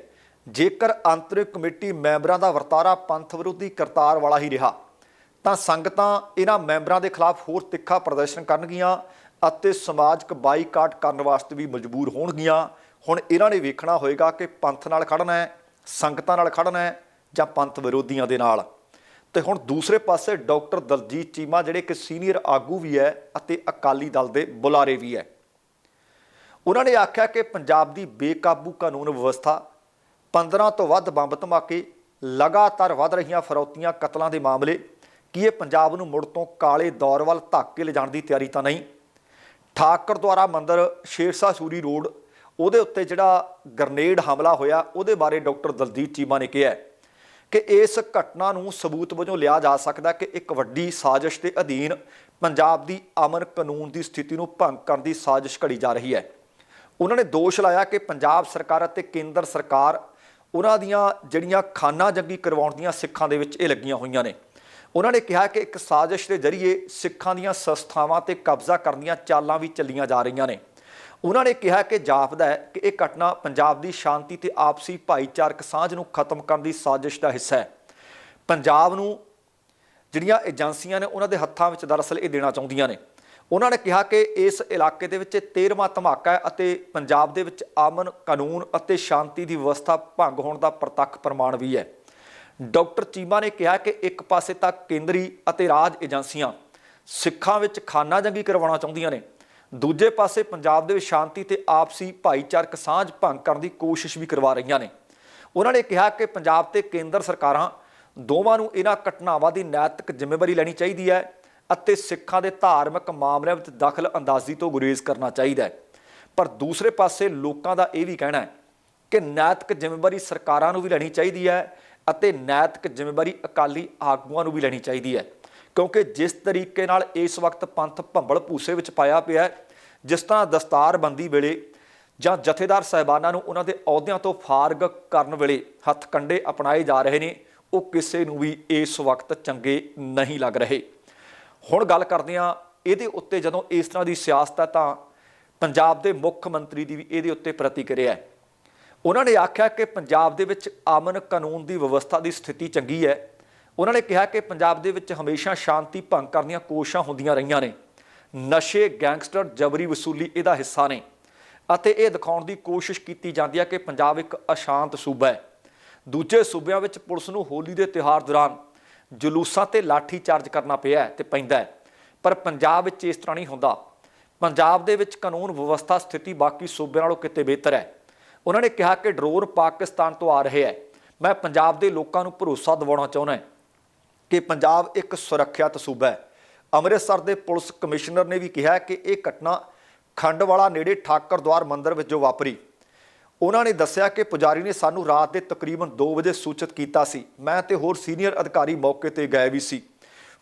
[SPEAKER 1] ਜੇਕਰ ਅੰਤਰਿਕ ਕਮੇਟੀ ਮੈਂਬਰਾਂ ਦਾ ਵਰਤਾਰਾ ਪੰਥ ਵਿਰੋਧੀ ਕਰਤਾਰ ਵਾਲਾ ਹੀ ਰਿਹਾ, ਤਾਂ ਸੰਗਤਾਂ ਇਹਨਾਂ ਮੈਂਬਰਾਂ ਦੇ ਖਿਲਾਫ ਹੋਰ ਤਿੱਖਾ ਪ੍ਰਦਰਸ਼ਨ ਕਰਨਗੀਆਂ ਅਤੇ ਸਮਾਜਿਕ ਬਾਈਕਾਟ ਕਰਨ ਵਾਸਤੇ ਵੀ ਮਜਬੂਰ ਹੋਣਗੀਆਂ। ਹੁਣ ਇਹਨਾਂ ਨੇ ਵੇਖਣਾ ਹੋਏਗਾ ਕਿ ਪੰਥ ਨਾਲ ਖੜਨਾ ਹੈ, ਸੰਗਤਾਂ ਨਾਲ ਖੜਨਾ ਹੈ ਜਾਂ ਪੰਥ ਵਿਰੋਧੀਆਂ ਦੇ ਨਾਲ। ਤੇ ਹੁਣ ਦੂਸਰੇ ਪਾਸੇ ਡਾਕਟਰ ਦਲਜੀਤ ਚੀਮਾ, ਜਿਹੜੇ ਕਿ ਸੀਨੀਅਰ ਆਗੂ ਵੀ ਹੈ ਅਤੇ ਅਕਾਲੀ ਦਲ ਦੇ ਬੁਲਾਰੇ ਵੀ ਹੈ। ਉਹਨਾਂ ਨੇ ਆਖਿਆ ਕਿ ਪੰਜਾਬ ਦੀ ਬੇਕਾਬੂ ਕਾਨੂੰਨ ਵਿਵਸਥਾ 15 ਤੋਂ ਵੱਧ ਬੰਬ ਧਮਾਕੇ, ਲਗਾਤਾਰ ਵੱਧ ਰਹੀਆਂ ਫਰੌਤੀਆਂ ਕਤਲਾਂ ਦੇ ਮਾਮਲੇ, ਕੀ ਇਹ ਪੰਜਾਬ ਨੂੰ ਮੁੜ ਤੋਂ ਕਾਲੇ ਦੌਰ ਵੱਲ ਧੱਕ ਕੇ ਲਿਜਾਣ ਦੀ ਤਿਆਰੀ ਤਾਂ ਨਹੀਂ? ਠਾਕਰ ਦੁਆਰਾ ਮੰਦਰ ਸ਼ੇਰਸ਼ਾਹ ਸੂਰੀ ਰੋਡ, ਉਹਦੇ ਉੱਤੇ ਜਿਹੜਾ ਗਰਨੇਡ ਹਮਲਾ ਹੋਇਆ, ਉਹਦੇ ਬਾਰੇ ਡਾਕਟਰ ਦਲਜੀਤ ਚੀਮਾ ਨੇ ਕਿਹਾ ਕਿ ਇਸ ਘਟਨਾ ਨੂੰ ਸਬੂਤ ਵਜੋਂ ਲਿਆ ਜਾ ਸਕਦਾ ਕਿ ਇੱਕ ਵੱਡੀ ਸਾਜ਼ਿਸ਼ ਦੇ ਅਧੀਨ ਪੰਜਾਬ ਦੀ ਅਮਨ ਕਾਨੂੰਨ ਦੀ ਸਥਿਤੀ ਨੂੰ ਭੰਗ ਕਰਨ ਦੀ ਸਾਜ਼ਿਸ਼ ਘੜੀ ਜਾ ਰਹੀ ਹੈ। ਉਹਨਾਂ ਨੇ ਦੋਸ਼ ਲਾਇਆ ਕਿ ਪੰਜਾਬ ਸਰਕਾਰ ਅਤੇ ਕੇਂਦਰ ਸਰਕਾਰ ਉਹਨਾਂ ਦੀਆਂ ਜਿਹੜੀਆਂ ਖਾਨਾ ਜੰਗੀ ਕਰਵਾਉਣ ਦੀਆਂ ਸਿੱਖਾਂ ਦੇ ਵਿੱਚ ਇਹ ਲੱਗੀਆਂ ਹੋਈਆਂ ਨੇ। ਉਹਨਾਂ ਨੇ ਕਿਹਾ ਕਿ ਇੱਕ ਸਾਜ਼ਿਸ਼ ਦੇ ਜ਼ਰੀਏ ਸਿੱਖਾਂ ਦੀਆਂ ਸੰਸਥਾਵਾਂ ਤੇ ਕਬਜ਼ਾ ਕਰਨ ਦੀਆਂ ਚਾਲਾਂ ਵੀ ਚੱਲੀਆਂ ਜਾ ਰਹੀਆਂ ਨੇ। ਉਹਨਾਂ ਨੇ ਕਿਹਾ ਕਿ ਜਾਪਦਾ ਹੈ ਕਿ ਇਹ ਘਟਨਾ ਪੰਜਾਬ ਦੀ ਸ਼ਾਂਤੀ ਤੇ ਆਪਸੀ ਭਾਈਚਾਰਕ ਸਾਂਝ ਨੂੰ ਖਤਮ ਕਰਨ ਦੀ ਸਾਜ਼ਿਸ਼ ਦਾ ਹਿੱਸਾ ਹੈ। ਪੰਜਾਬ ਨੂੰ ਜਿਹੜੀਆਂ ਏਜੰਸੀਆਂ ਨੇ ਉਹਨਾਂ ਦੇ ਹੱਥਾਂ ਵਿੱਚ ਦਰਅਸਲ ਇਹ ਦੇਣਾ ਚਾਹੁੰਦੀਆਂ ਨੇ। ਉਹਨਾਂ ਨੇ ਕਿਹਾ ਕਿ ਇਸ ਇਲਾਕੇ ਦੇ ਵਿੱਚ 13ਵਾਂ ਧਮਾਕਾ ਹੈ ਅਤੇ ਪੰਜਾਬ ਦੇ ਵਿੱਚ ਅਮਨ ਕਾਨੂੰਨ ਅਤੇ ਸ਼ਾਂਤੀ ਦੀ ਵਿਵਸਥਾ ਭੰਗ ਹੋਣ ਦਾ ਪ੍ਰਤੱਖ ਪ੍ਰਮਾਣ ਵੀ ਹੈ। ਡਾਕਟਰ ਚੀਮਾ ਨੇ ਕਿਹਾ ਕਿ ਇੱਕ ਪਾਸੇ ਤਾਂ ਕੇਂਦਰੀ ਅਤੇ ਰਾਜ ਏਜੰਸੀਆਂ ਸਿੱਖਾਂ ਵਿੱਚ ਖਾਨਾ ਜੰਗੀ ਕਰਵਾਉਣਾ ਚਾਹੁੰਦੀਆਂ ਨੇ, ਦੂਜੇ ਪਾਸੇ ਪੰਜਾਬ ਦੇ ਵਿੱਚ ਸ਼ਾਂਤੀ ਤੇ ਆਪਸੀ ਭਾਈਚਾਰਕ ਸਾਂਝ ਭੰਗ ਕਰਨ ਦੀ ਕੋਸ਼ਿਸ਼ ਵੀ ਕਰਵਾ ਰਹੀਆਂ ਨੇ। ਉਹਨਾਂ ਨੇ ਕਿਹਾ ਕਿ ਪੰਜਾਬ ਤੇ ਕੇਂਦਰ ਸਰਕਾਰਾਂ ਦੋਵਾਂ ਨੂੰ ਇਹਨਾਂ ਘਟਨਾਵਾਂ ਦੀ ਨੈਤਿਕ ਜ਼ਿੰਮੇਵਾਰੀ ਲੈਣੀ ਚਾਹੀਦੀ ਹੈ ਅਤੇ ਸਿੱਖਾਂ ਦੇ ਧਾਰਮਿਕ ਮਾਮਲਿਆਂ ਵਿੱਚ ਦਖਲ ਅੰਦਾਜ਼ੀ ਤੋਂ ਗੁਰੇਜ਼ ਕਰਨਾ ਚਾਹੀਦਾ ਹੈ। ਪਰ ਦੂਸਰੇ ਪਾਸੇ ਲੋਕਾਂ ਦਾ ਇਹ ਵੀ ਕਹਿਣਾ ਹੈ ਕਿ ਨੈਤਿਕ ਜ਼ਿੰਮੇਵਾਰੀ ਸਰਕਾਰਾਂ ਨੂੰ ਵੀ ਲੈਣੀ ਚਾਹੀਦੀ ਹੈ ਅਤੇ ਨੈਤਿਕ ਜ਼ਿੰਮੇਵਾਰੀ ਅਕਾਲੀ ਆਗੂਆਂ ਨੂੰ ਵੀ ਲੈਣੀ ਚਾਹੀਦੀ ਹੈ। ਕਿਉਂਕਿ ਜਿਸ ਤਰੀਕੇ ਨਾਲ ਇਸ ਵਕਤ ਪੰਥ ਭੰਬਲ ਭੂਸੇ ਵਿੱਚ ਪਾਇਆ ਪਿਆ ਹੈ, ਜਿਸ ਤਰ੍ਹਾਂ ਦਸਤਾਰਬੰਦੀ ਵੇਲੇ ਜਾਂ ਜਥੇਦਾਰ ਸਾਹਿਬਾਨਾਂ ਨੂੰ ਉਹਨਾਂ ਦੇ ਅਹੁਦਿਆਂ ਤੋਂ ਫਾਰਗ ਕਰਨ ਵੇਲੇ ਹੱਥ ਕੰਡੇ ਅਪਣਾਏ ਜਾ ਰਹੇ ਨੇ, ਉਹ ਕਿਸੇ ਨੂੰ ਵੀ ਇਸ ਵਕਤ ਚੰਗੇ ਨਹੀਂ ਲੱਗ ਰਹੇ। ਹੁਣ ਗੱਲ ਕਰਦੇ ਹਾਂ ਇਹਦੇ ਉੱਤੇ ਜਦੋਂ ਇਸ ਤਰ੍ਹਾਂ ਦੀ ਸਿਆਸਤ ਹੈ ਤਾਂ ਪੰਜਾਬ ਦੇ ਮੁੱਖ ਮੰਤਰੀ ਦੀ ਵੀ ਇਹਦੇ ਉੱਤੇ ਪ੍ਰਤੀਕਿਰਿਆ ਹੈ। ਉਹਨਾਂ ਨੇ ਆਖਿਆ ਕਿ ਪੰਜਾਬ ਦੇ ਵਿੱਚ ਆਮਨ ਕਾਨੂੰਨ ਦੀ ਵਿਵਸਥਾ ਦੀ ਸਥਿਤੀ ਚੰਗੀ ਹੈ। ਉਹਨਾਂ ਨੇ ਕਿਹਾ ਕਿ ਪੰਜਾਬ ਦੇ ਵਿੱਚ ਹਮੇਸ਼ਾ ਸ਼ਾਂਤੀ ਭੰਗ ਕਰਨ ਦੀਆਂ ਕੋਸ਼ਿਸ਼ਾਂ ਹੁੰਦੀਆਂ ਰਹੀਆਂ ਨੇ। ਨਸ਼ੇ, ਗੈਂਗਸਟਰ, ਜਬਰੀ ਵਸੂਲੀ ਇਹਦਾ ਹਿੱਸਾ ਨੇ ਅਤੇ ਇਹ ਦਿਖਾਉਣ ਦੀ ਕੋਸ਼ਿਸ਼ ਕੀਤੀ ਜਾਂਦੀ ਹੈ ਕਿ ਪੰਜਾਬ ਇੱਕ ਅਸ਼ਾਂਤ ਸੂਬਾ ਹੈ। ਦੂਜੇ ਸੂਬਿਆਂ ਵਿੱਚ ਪੁਲਿਸ ਨੂੰ ਹੋਲੀ ਦੇ ਤਿਉਹਾਰ ਦੌਰਾਨ ਜਲੂਸਾਂ ਤੇ ਲਾਠੀ ਚਾਰਜ ਕਰਨਾ ਪਿਆ ਹੈ ਤੇ ਪੈਂਦਾ ਹੈ। ਪਰ ਪੰਜਾਬ ਵਿੱਚ ਇਸ ਤਰ੍ਹਾਂ ਨਹੀਂ ਹੁੰਦਾ। ਪੰਜਾਬ ਦੇ ਵਿੱਚ ਕਾਨੂੰਨ ਵਿਵਸਥਾ ਸਥਿਤੀ ਬਾਕੀ ਸੂਬਿਆਂ ਨਾਲੋਂ ਕਿਤੇ ਬਿਹਤਰ ਹੈ। ਉਹਨਾਂ ਨੇ ਕਿਹਾ ਕਿ ਡਰੋਨ ਪਾਕਿਸਤਾਨ ਤੋਂ ਆ ਰਹੇ ਹੈ। ਮੈਂ ਪੰਜਾਬ ਦੇ ਲੋਕਾਂ ਨੂੰ ਭਰੋਸਾ ਦਿਵਾਉਣਾ ਚਾਹੁੰਦਾ ਕਿ ਪੰਜਾਬ ਇੱਕ ਸੁਰੱਖਿਅਤ ਸੂਬਾ ਹੈ। ਅੰਮ੍ਰਿਤਸਰ ਦੇ ਪੁਲਿਸ ਕਮਿਸ਼ਨਰ ਨੇ ਵੀ ਕਿਹਾ ਕਿ ਇਹ ਘਟਨਾ ਖੰਡਵਾਲਾ ਨੇੜੇ ਠਾਕਰ ਦਵਾਰ ਮੰਦਿਰ ਵਿੱਚ ਜੋ ਵਾਪਰੀ। ਉਹਨਾਂ ਨੇ ਦੱਸਿਆ ਕਿ ਪੁਜਾਰੀ ਨੇ ਸਾਨੂੰ ਰਾਤ ਦੇ ਤਕਰੀਬਨ 2 ਵਜੇ ਸੂਚਿਤ ਕੀਤਾ ਸੀ। ਮੈਂ ਤੇ ਹੋਰ ਸੀਨੀਅਰ ਅਧਿਕਾਰੀ ਮੌਕੇ ਤੇ ਗਏ ਵੀ ਸੀ।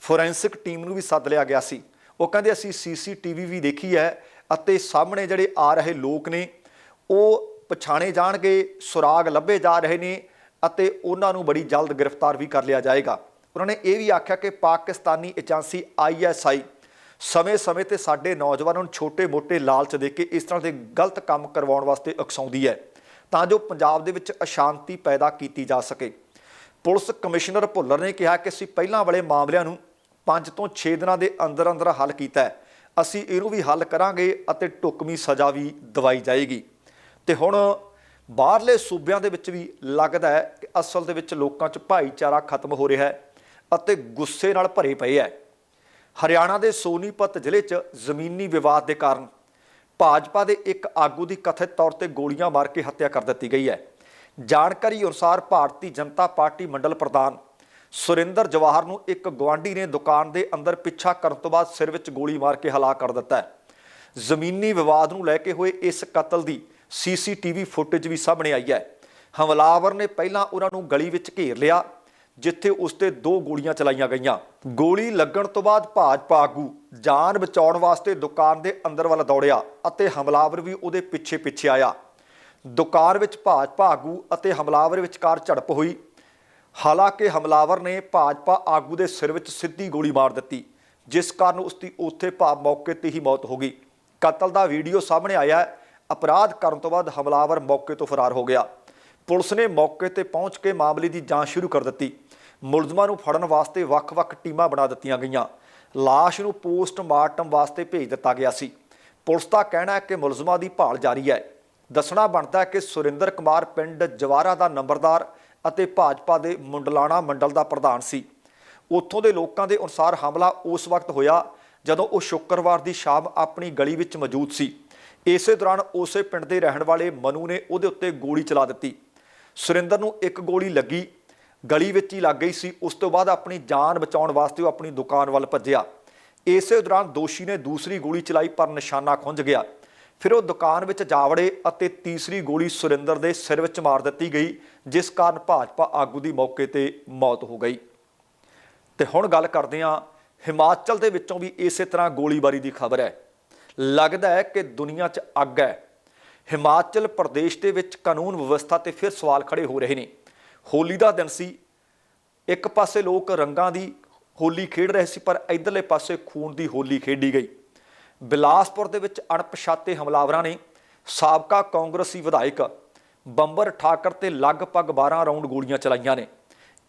[SPEAKER 1] ਫੋਰੈਂਸਿਕ ਟੀਮ ਨੂੰ ਵੀ ਸੱਦ ਲਿਆ ਗਿਆ ਸੀ। ਉਹ ਕਹਿੰਦੇ, ਅਸੀਂ ਸੀਸੀਟੀਵੀ ਵੀ ਦੇਖੀ ਹੈ ਅਤੇ ਸਾਹਮਣੇ ਜਿਹੜੇ ਆ ਰਹੇ ਲੋਕ ਨੇ, ਉਹ ਪਛਾਣੇ ਜਾਣਗੇ, ਸੁਰਾਗ ਲੱਭੇ ਜਾ ਰਹੇ ਨੇ ਅਤੇ ਉਹਨਾਂ ਨੂੰ ਬੜੀ ਜਲਦ ਗ੍ਰਿਫਤਾਰ ਵੀ ਕਰ ਲਿਆ ਜਾਏਗਾ। ਉਹਨਾਂ ਨੇ ਇਹ ਵੀ ਆਖਿਆ ਕਿ ਪਾਕਿਸਤਾਨੀ ਏਜੰਸੀ ਆਈਐਸਆਈ ਸਮੇਂ-ਸਮੇਂ ਤੇ ਸਾਡੇ ਨੌਜਵਾਨਾਂ ਨੂੰ ਛੋਟੇ-ਮੋਟੇ ਲਾਲਚ ਦੇ ਕੇ ਇਸ ਤਰ੍ਹਾਂ ਦੇ ਗਲਤ ਕੰਮ ਕਰਵਾਉਣ ਵਾਸਤੇ ਉਕਸਾਉਂਦੀ ਹੈ, ਤਾਂ ਜੋ ਪੰਜਾਬ ਦੇ ਵਿੱਚ ਅਸ਼ਾਂਤੀ ਪੈਦਾ ਕੀਤੀ ਜਾ ਸਕੇ। ਪੁਲਿਸ ਕਮਿਸ਼ਨਰ ਭੁੱਲਰ ਨੇ ਕਿਹਾ ਕਿ ਅਸੀਂ ਪਹਿਲਾਂ ਵਾਲੇ ਮਾਮਲਿਆਂ ਨੂੰ 5 ਤੋਂ 6 ਦਿਨਾਂ ਦੇ ਅੰਦਰ ਅੰਦਰ ਹੱਲ ਕੀਤਾ ਹੈ। ਅਸੀਂ ਇਹਨੂੰ ਵੀ ਹੱਲ ਕਰਾਂਗੇ ਅਤੇ ਢੁਕਵੀਂ ਸਜ਼ਾ ਵੀ ਦਵਾਈ ਜਾਏਗੀ। ਤੇ ਹੁਣ ਬਾਹਰਲੇ ਸੂਬਿਆਂ ਦੇ ਵਿੱਚ ਵੀ ਲੱਗਦਾ ਹੈ ਕਿ ਅਸਲ ਦੇ ਵਿੱਚ ਲੋਕਾਂ 'ਚ ਭਾਈਚਾਰਾ ਖਤਮ ਹੋ ਰਿਹਾ ਹੈ ਅਤੇ ਗੁੱਸੇ ਨਾਲ ਭਰੇ ਪਏ ਹੈ। ਹਰਿਆਣਾ ਦੇ ਸੋਨੀਪਤ ਜ਼ਿਲ੍ਹੇ 'ਚ ਜ਼ਮੀਨੀ ਵਿਵਾਦ ਦੇ ਕਾਰਨ ਭਾਜਪਾ ਦੇ ਇੱਕ ਆਗੂ ਦੀ ਕਥਿਤ ਤੌਰ ਤੇ ਗੋਲੀਆਂ ਮਾਰ ਕੇ ਹੱਤਿਆ ਕਰ ਦਿੱਤੀ ਗਈ ਹੈ। ਜਾਣਕਾਰੀ ਅਨੁਸਾਰ ਭਾਰਤੀ ਜਨਤਾ ਪਾਰਟੀ ਮੰਡਲ ਪ੍ਰਧਾਨ ਸੁਰਿੰਦਰ ਜਵਾਹਰ ਨੂੰ ਇੱਕ ਗਵਾਂਢੀ ਨੇ ਦੁਕਾਨ ਦੇ ਅੰਦਰ ਪਿੱਛਾ ਕਰਨ ਤੋਂ ਬਾਅਦ ਸਿਰ ਵਿੱਚ ਗੋਲੀ ਮਾਰ ਕੇ ਹਲਾ ਕਰ ਦਿੱਤਾ ਹੈ। ਜ਼ਮੀਨੀ ਵਿਵਾਦ ਨੂੰ ਲੈ ਕੇ ਹੋਏ ਇਸ ਕਤਲ ਦੀ ਸੀਸੀਟੀਵੀ ਫੁਟੇਜ ਵੀ ਸਾਹਮਣੇ ਆਈ ਹੈ। ਹਮਲਾਵਰ ਨੇ ਪਹਿਲਾਂ ਉਹਨਾਂ ਨੂੰ ਗਲੀ ਵਿੱਚ ਘੇਰ ਲਿਆ ਜਿੱਥੇ ਉਸ ਤੇ ਦੋ ਗੋਲੀਆਂ ਚਲਾਈਆਂ ਗਈਆਂ। ਗੋਲੀ ਲੱਗਣ ਤੋਂ ਬਾਅਦ ਭਾਜਪਾ ਆਗੂ ਜਾਨ ਬਚਾਉਣ ਵਾਸਤੇ ਦੁਕਾਨ ਦੇ ਅੰਦਰ ਵੱਲ ਦੌੜਿਆ ਅਤੇ ਹਮਲਾਵਰ ਵੀ ਉਹਦੇ ਪਿੱਛੇ ਪਿੱਛੇ ਆਇਆ। ਦੁਕਾਨ ਵਿੱਚ ਭਾਜਪਾ ਆਗੂ ਅਤੇ ਹਮਲਾਵਰ ਵਿਚਕਾਰ ਝੜਪ ਹੋਈ। ਹਾਲਾਂਕਿ ਹਮਲਾਵਰ ਨੇ ਭਾਜਪਾ ਆਗੂ ਦੇ ਸਿਰ ਵਿੱਚ ਸਿੱਧੀ ਗੋਲੀ ਮਾਰ ਦਿੱਤੀ, ਜਿਸ ਕਾਰਨ ਉਸ ਦੀ ਉੱਥੇ ਭਾਵ ਮੌਕੇ ਤੇ ਹੀ ਮੌਤ ਹੋ ਗਈ। ਕਤਲ ਦਾ ਵੀਡੀਓ ਸਾਹਮਣੇ ਆਇਆ ਹੈ। ਅਪਰਾਧ ਕਰਨ ਤੋਂ ਬਾਅਦ ਹਮਲਾਵਰ ਮੌਕੇ ਤੋਂ ਫਰਾਰ ਹੋ ਗਿਆ। ਪੁਲਿਸ ਨੇ ਮੌਕੇ ਤੇ ਪਹੁੰਚ ਕੇ ਮਾਮਲੇ ਦੀ ਜਾਂਚ ਸ਼ੁਰੂ ਕਰ ਦਿੱਤੀ। ਮੁਲਜ਼ਮਾਂ ਨੂੰ ਫੜਨ ਵਾਸਤੇ ਵੱਖ-ਵੱਖ ਟੀਮਾਂ ਬਣਾ ਦਿੱਤੀਆਂ ਗਈਆਂ। ਲਾਸ਼ ਨੂੰ ਪੋਸਟਮਾਰਟਮ ਵਾਸਤੇ ਭੇਜ ਦਿੱਤਾ ਗਿਆ ਸੀ। ਪੁਲਿਸ ਦਾ ਕਹਿਣਾ ਹੈ ਕਿ ਮੁਲਜ਼ਮਾਂ ਦੀ ਭਾਲ ਜਾਰੀ ਹੈ। ਦੱਸਣਾ ਬਣਦਾ ਹੈ ਕਿ ਸੁਰਿੰਦਰ ਕੁਮਾਰ ਪਿੰਡ ਜਵਾਰਾ ਦਾ ਨੰਬਰਦਾਰ ਅਤੇ ਭਾਜਪਾ ਦੇ ਮੁੰਡਲਾਣਾ ਮੰਡਲ ਦਾ ਪ੍ਰਧਾਨ ਸੀ। ਉੱਥੋਂ ਦੇ ਲੋਕਾਂ ਦੇ ਅਨੁਸਾਰ ਹਮਲਾ ਉਸ ਵਕਤ ਹੋਇਆ ਜਦੋਂ ਉਹ ਸ਼ੁੱਕਰਵਾਰ ਦੀ ਸ਼ਾਮ ਆਪਣੀ ਗਲੀ ਵਿੱਚ ਮੌਜੂਦ ਸੀ। ਇਸੇ ਦੌਰਾਨ ਉਸੇ ਪਿੰਡ ਦੇ ਰਹਿਣ ਵਾਲੇ ਮਨੂ ਨੇ ਉਹਦੇ ਉੱਤੇ ਗੋਲੀ ਚਲਾ ਦਿੱਤੀ। ਸੁਰਿੰਦਰ ਨੂੰ ਇੱਕ ਗੋਲੀ ਲੱਗੀ ਗਲੀ ਵਿੱਚ ਹੀ ਲੱਗ ਗਈ ਸੀ, ਉਸ ਤੋਂ ਬਾਅਦ ਆਪਣੀ ਜਾਨ ਬਚਾਉਣ ਵਾਸਤੇ ਉਹ ਆਪਣੀ ਦੁਕਾਨ ਵੱਲ ਭੱਜਿਆ। ਇਸੇ ਦੌਰਾਨ ਦੋਸ਼ੀ ਨੇ ਦੂਸਰੀ ਗੋਲੀ ਚਲਾਈ, ਪਰ ਨਿਸ਼ਾਨਾ ਖੁੰਝ ਗਿਆ। ਫਿਰ ਉਹ ਦੁਕਾਨ ਵਿੱਚ ਜਾ ਵੜੇ ਅਤੇ ਤੀਸਰੀ ਗੋਲੀ ਸੁਰਿੰਦਰ ਦੇ ਸਿਰ ਵਿੱਚ ਮਾਰ ਦਿੱਤੀ ਗਈ, ਜਿਸ ਕਾਰਨ ਭਾਜਪਾ ਆਗੂ ਦੀ ਮੌਕੇ ਤੇ ਮੌਤ ਹੋ ਗਈ। ਤੇ ਹੁਣ ਗੱਲ ਕਰਦੇ ਹਾਂ ਹਿਮਾਚਲ ਦੇ ਵਿੱਚੋਂ ਵੀ ਇਸੇ ਤਰ੍ਹਾਂ ਗੋਲੀਬਾਰੀ ਦੀ ਖਬਰ ਹੈ। ਲੱਗਦਾ ਹੈ ਕਿ ਦੁਨੀਆ 'ਚ ਅੱਗ ਹੈ। ਹਿਮਾਚਲ ਪ੍ਰਦੇਸ਼ ਦੇ ਵਿੱਚ ਕਾਨੂੰਨ ਵਿਵਸਥਾ ਤੇ ਫਿਰ ਸਵਾਲ ਖੜੇ ਹੋ ਰਹੇ ਨੇ। ਹੋਲੀ ਦਾ ਦਿਨ ਸੀ। ਇੱਕ ਪਾਸੇ ਲੋਕ ਰੰਗਾਂ ਦੀ ਹੋਲੀ ਖੇਡ ਰਹੇ ਸੀ, ਪਰ ਇਧਰਲੇ ਪਾਸੇ ਖੂਨ ਦੀ ਹੋਲੀ ਖੇਡੀ ਗਈ। ਬਿਲਾਸਪੁਰ ਦੇ ਵਿੱਚ ਅਣਪਛਾਤੇ ਹਮਲਾਵਰਾਂ ਨੇ ਸਾਬਕਾ ਕਾਂਗਰਸੀ ਵਿਧਾਇਕ ਬੰਬਰ ਠਾਕਰ ਤੇ ਲਗਭਗ 12 ਰਾਉਂਡ ਗੋਲੀਆਂ ਚਲਾਈਆਂ ਨੇ।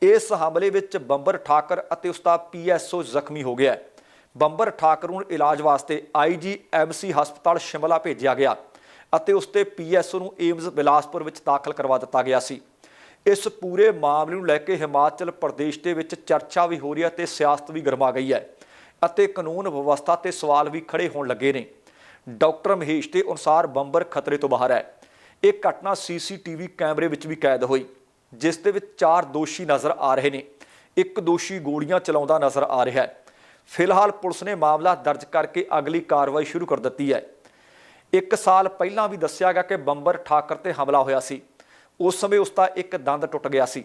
[SPEAKER 1] ਇਸ ਹਮਲੇ ਵਿੱਚ ਬੰਬਰ ਠਾਕਰ ਅਤੇ ਉਸ ਦਾ ਪੀਐਸਓ ਜ਼ਖਮੀ ਹੋ ਗਿਆ। ਬੰਬਰ ਠਾਕਰ ਨੂੰ ਇਲਾਜ ਵਾਸਤੇ ਆਈਜੀਐਮਸੀ ਹਸਪਤਾਲ ਸ਼ਿਮਲਾ ਭੇਜਿਆ ਗਿਆ ਅਤੇ ਉਸ ਤੇ ਪੀਐਸਓ ਨੂੰ ਏਮਜ਼ ਬਿਲਾਸਪੁਰ ਵਿੱਚ ਦਾਖਲ ਕਰਵਾ ਦਿੱਤਾ ਗਿਆ ਸੀ। ਇਸ ਪੂਰੇ ਮਾਮਲੇ ਨੂੰ ਲੈ ਕੇ ਹਿਮਾਚਲ ਪ੍ਰਦੇਸ਼ ਦੇ ਵਿੱਚ ਚਰਚਾ ਵੀ ਹੋ ਰਹੀ ਹੈ ਤੇ ਸਿਆਸਤ ਵੀ ਗਰਮਾ ਗਈ ਹੈ ਅਤੇ ਕਾਨੂੰਨ ਵਿਵਸਥਾ ਤੇ ਸਵਾਲ ਵੀ ਖੜੇ ਹੋਣ ਲੱਗੇ ਨੇ। ਡਾਕਟਰ ਮਹੇਸ਼ ਦੇ ਅਨੁਸਾਰ ਬੰਬਰ ਖਤਰੇ ਤੋਂ ਬਾਹਰ ਹੈ। ਇਹ ਘਟਨਾ ਸੀਸੀਟੀਵੀ ਕੈਮਰੇ ਵਿੱਚ ਵੀ ਕੈਦ ਹੋਈ, ਜਿਸ ਦੇ ਵਿੱਚ ਚਾਰ ਦੋਸ਼ੀ ਨਜ਼ਰ ਆ ਰਹੇ ਨੇ। ਇੱਕ ਦੋਸ਼ੀ ਗੋਲੀਆਂ ਚਲਾਉਂਦਾ ਨਜ਼ਰ ਆ ਰਿਹਾ ਹੈ। ਫਿਲਹਾਲ ਪੁਲਿਸ ਨੇ ਮਾਮਲਾ ਦਰਜ ਕਰਕੇ ਅਗਲੀ ਕਾਰਵਾਈ ਸ਼ੁਰੂ ਕਰ ਦਿੱਤੀ ਹੈ। ਇੱਕ ਸਾਲ ਪਹਿਲਾਂ ਵੀ ਦੱਸਿਆ ਗਿਆ ਕਿ ਬੰਬਰ ਠਾਕਰ ਤੇ ਹਮਲਾ ਹੋਇਆ ਸੀ। ਉਸ ਸਮੇਂ ਉਸ ਦਾ ਇੱਕ ਦੰਦ ਟੁੱਟ ਗਿਆ ਸੀ।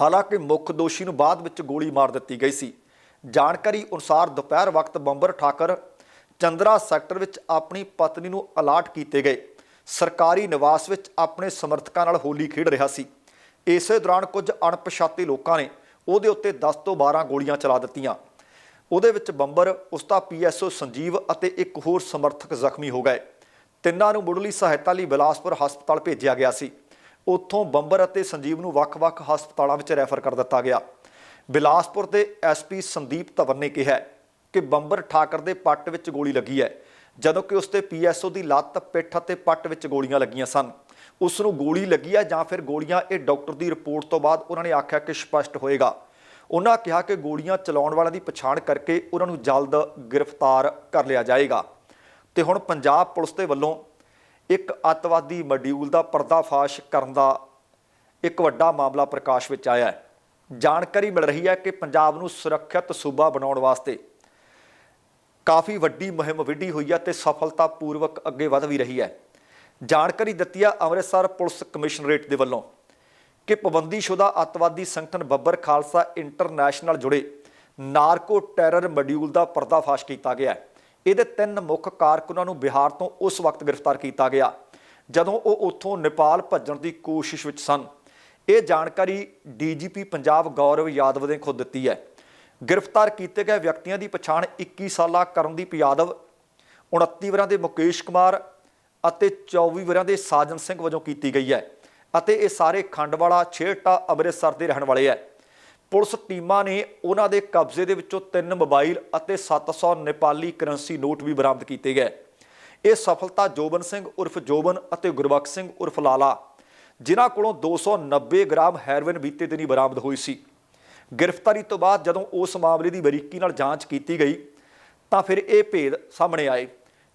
[SPEAKER 1] ਹਾਲਾਂਕਿ ਮੁੱਖ ਦੋਸ਼ੀ ਨੂੰ ਬਾਅਦ ਵਿੱਚ ਗੋਲੀ ਮਾਰ ਦਿੱਤੀ ਗਈ ਸੀ। ਜਾਣਕਾਰੀ ਅਨੁਸਾਰ ਦੁਪਹਿਰ ਵਕਤ ਬੰਬਰ ਠਾਕਰ ਚੰਦਰਾ ਸੈਕਟਰ ਵਿੱਚ ਆਪਣੀ ਪਤਨੀ ਨੂੰ ਅਲਾਟ ਕੀਤੇ ਗਏ। ਸਰਕਾਰੀ ਨਿਵਾਸ ਵਿੱਚ ਆਪਣੇ ਸਮਰਥਕਾਂ ਨਾਲ ਹੋਲੀ ਖੇਡ ਰਿਹਾ ਸੀ। ਇਸੇ ਦੌਰਾਨ ਕੁਝ ਅਣਪਛਾਤੇ ਲੋਕਾਂ ਨੇ ਉਹਦੇ ਉੱਤੇ 10 ਤੋਂ 12 ਗੋਲੀਆਂ ਚਲਾ ਦਿੱਤੀਆਂ। ਉਹਦੇ ਵਿੱਚ ਬੰਬਰ ਉਸਦਾ ਪੀਐਸਓ ਸੰਜੀਵ ਅਤੇ ਇੱਕ ਹੋਰ ਸਮਰਥਕ ਜ਼ਖਮੀ ਹੋ ਗਏ। ਤਿੰਨਾਂ ਨੂੰ ਮੁੱਢਲੀ ਸਹਾਇਤਾ ਲਈ ਬਿਲਾਸਪੁਰ ਹਸਪਤਾਲ ਭੇਜਿਆ ਗਿਆ ਸੀ। ਉੱਥੋਂ ਬੰਬਰ ਅਤੇ ਸੰਜੀਵ ਨੂੰ ਵੱਖ-ਵੱਖ ਹਸਪਤਾਲਾਂ ਵਿੱਚ ਰੈਫਰ ਕਰ ਦਿੱਤਾ ਗਿਆ। ਬਿਲਾਸਪੁਰ ਦੇ ਐਸਪੀ ਸੰਦੀਪ ਧਵਨ ਨੇ ਕਿਹਾ ਕਿ ਬੰਬਰ ਠਾਕਰ ਦੇ ਪੱਟ ਵਿੱਚ ਗੋਲੀ ਲੱਗੀ ਹੈ, ਜਦੋਂ ਕਿ ਉਸ ਤੇ ਪੀਐਸਓ ਦੀ ਲੱਤ, ਪਿੱਠ ਅਤੇ ਪੱਟ ਵਿੱਚ ਗੋਲੀਆਂ ਲੱਗੀਆਂ ਸਨ। ਉਸ ਨੂੰ ਗੋਲੀ ਲੱਗੀ ਹੈ ਜਾਂ ਫਿਰ ਗੋਲੀਆਂ ਇਹ ਡਾਕਟਰ ਦੀ ਰਿਪੋਰਟ ਤੋਂ ਬਾਅਦ ਉਹਨਾਂ ਨੇ ਆਖਿਆ ਕਿ ਸਪਸ਼ਟ ਹੋਏਗਾ। ਉਹਨਾਂ ਕਿਹਾ ਕਿ ਗੋਲੀਆਂ ਚਲਾਉਣ ਵਾਲਿਆਂ ਦੀ ਪਛਾਣ ਕਰਕੇ ਉਹਨਾਂ ਨੂੰ ਜਲਦ ਗ੍ਰਿਫਤਾਰ ਕਰ ਲਿਆ ਜਾਏਗਾ। ਤੇ ਹੁਣ ਪੰਜਾਬ ਪੁਲਿਸ ਦੇ ਵੱਲੋਂ ਇੱਕ ਅੱਤਵਾਦੀ ਮੋਡਿਊਲ ਦਾ ਪਰਦਾਫਾਸ਼ ਕਰਨ ਦਾ ਇੱਕ ਵੱਡਾ ਮਾਮਲਾ ਪ੍ਰਕਾਸ਼ ਵਿੱਚ ਆਇਆ ਹੈ। ਜਾਣਕਾਰੀ ਮਿਲ ਰਹੀ ਹੈ ਕਿ ਪੰਜਾਬ ਨੂੰ ਸੁਰੱਖਿਅਤ ਸੂਬਾ ਬਣਾਉਣ ਵਾਸਤੇ ਕਾਫੀ ਵੱਡੀ ਮੁਹਿੰਮ ਵਿੱਢੀ ਹੋਈ ਹੈ ਤੇ ਸਫਲਤਾਪੂਰਵਕ ਅੱਗੇ ਵਧ ਵੀ ਰਹੀ ਹੈ। ਜਾਣਕਾਰੀ ਦਿੱਤੀ ਹੈ ਅੰਮ੍ਰਿਤਸਰ ਪੁਲਿਸ ਕਮਿਸ਼ਨਰੇਟ ਦੇ ਵੱਲੋਂ ਕਿ ਪਾਬੰਦੀਸ਼ੁਦਾ ਅੱਤਵਾਦੀ ਸੰਗਠਨ ਬੱਬਰ ਖਾਲਸਾ ਇੰਟਰਨੈਸ਼ਨਲ ਜੁੜੇ ਨਾਰਕੋ ਟੈਰਰ ਮੋਡਿਊਲ ਦਾ ਪਰਦਾਫਾਸ਼ ਕੀਤਾ ਗਿਆ ਹੈ। ਇਹਦੇ ਤਿੰਨ ਮੁੱਖ ਕਾਰਕੁਨਾਂ ਨੂੰ ਬਿਹਾਰ ਤੋਂ ਉਸ ਵਕਤ ਗ੍ਰਿਫਤਾਰ ਕੀਤਾ ਗਿਆ, ਜਦੋਂ ਉਹ ਉੱਥੋਂ ਨੇਪਾਲ ਭੱਜਣ ਦੀ ਕੋਸ਼ਿਸ਼ ਵਿੱਚ ਸਨ। ਇਹ ਜਾਣਕਾਰੀ ਡੀਜੀਪੀ ਪੰਜਾਬ ਗੌਰਵ ਯਾਦਵ ਨੇ ਖੁਦ ਦਿੱਤੀ ਹੈ। ਗ੍ਰਿਫਤਾਰ ਕੀਤੇ ਗਏ ਵਿਅਕਤੀਆਂ ਦੀ ਪਛਾਣ 21 ਸਾਲਾ ਕਰਨਦੀਪ ਯਾਦਵ 29 ਵਰਾਂ ਦੇ ਮੁਕੇਸ਼ ਕੁਮਾਰ ਅਤੇ 24 ਵਰਾਂ ਦੇ ਸਾਜਨ ਸਿੰਘ ਵਜੋਂ ਕੀਤੀ ਗਈ ਹੈ ਅਤੇ ਇਹ ਸਾਰੇ ਖੰਡਵਾਲਾ ਛੇਹਟਾ ਅੰਮ੍ਰਿਤਸਰ ਦੇ ਰਹਿਣ ਵਾਲੇ ਹੈ। ਪੁਲਿਸ ਟੀਮਾਂ ਨੇ ਉਹਨਾਂ ਦੇ ਕਬਜ਼ੇ ਦੇ ਵਿੱਚੋਂ ਤਿੰਨ ਮੋਬਾਈਲ ਅਤੇ 700 ਨੇਪਾਲੀ ਕਰੰਸੀ ਨੋਟ ਵੀ ਬਰਾਮਦ ਕੀਤੇ ਗਏ। ਇਹ ਸਫਲਤਾ ਜੋਬਨ ਸਿੰਘ ਉਰਫ ਜੋਬਨ ਅਤੇ ਗੁਰਬਖਸ਼ ਸਿੰਘ ਉਰਫ ਲਾਲਾ, ਜਿਨ੍ਹਾਂ ਕੋਲੋਂ 290 ਗ੍ਰਾਮ ਹੈਰੋਇਨ ਬੀਤੇ ਦਿਨੀ ਬਰਾਮਦ ਹੋਈ ਸੀ। ਗ੍ਰਿਫਤਾਰੀ ਤੋਂ ਬਾਅਦ ਜਦੋਂ ਉਸ ਮਾਮਲੇ ਦੀ ਬਰੀਕੀ ਨਾਲ ਜਾਂਚ ਕੀਤੀ ਗਈ, ਤਾਂ ਫਿਰ ਇਹ ਭੇਦ ਸਾਹਮਣੇ ਆਏ।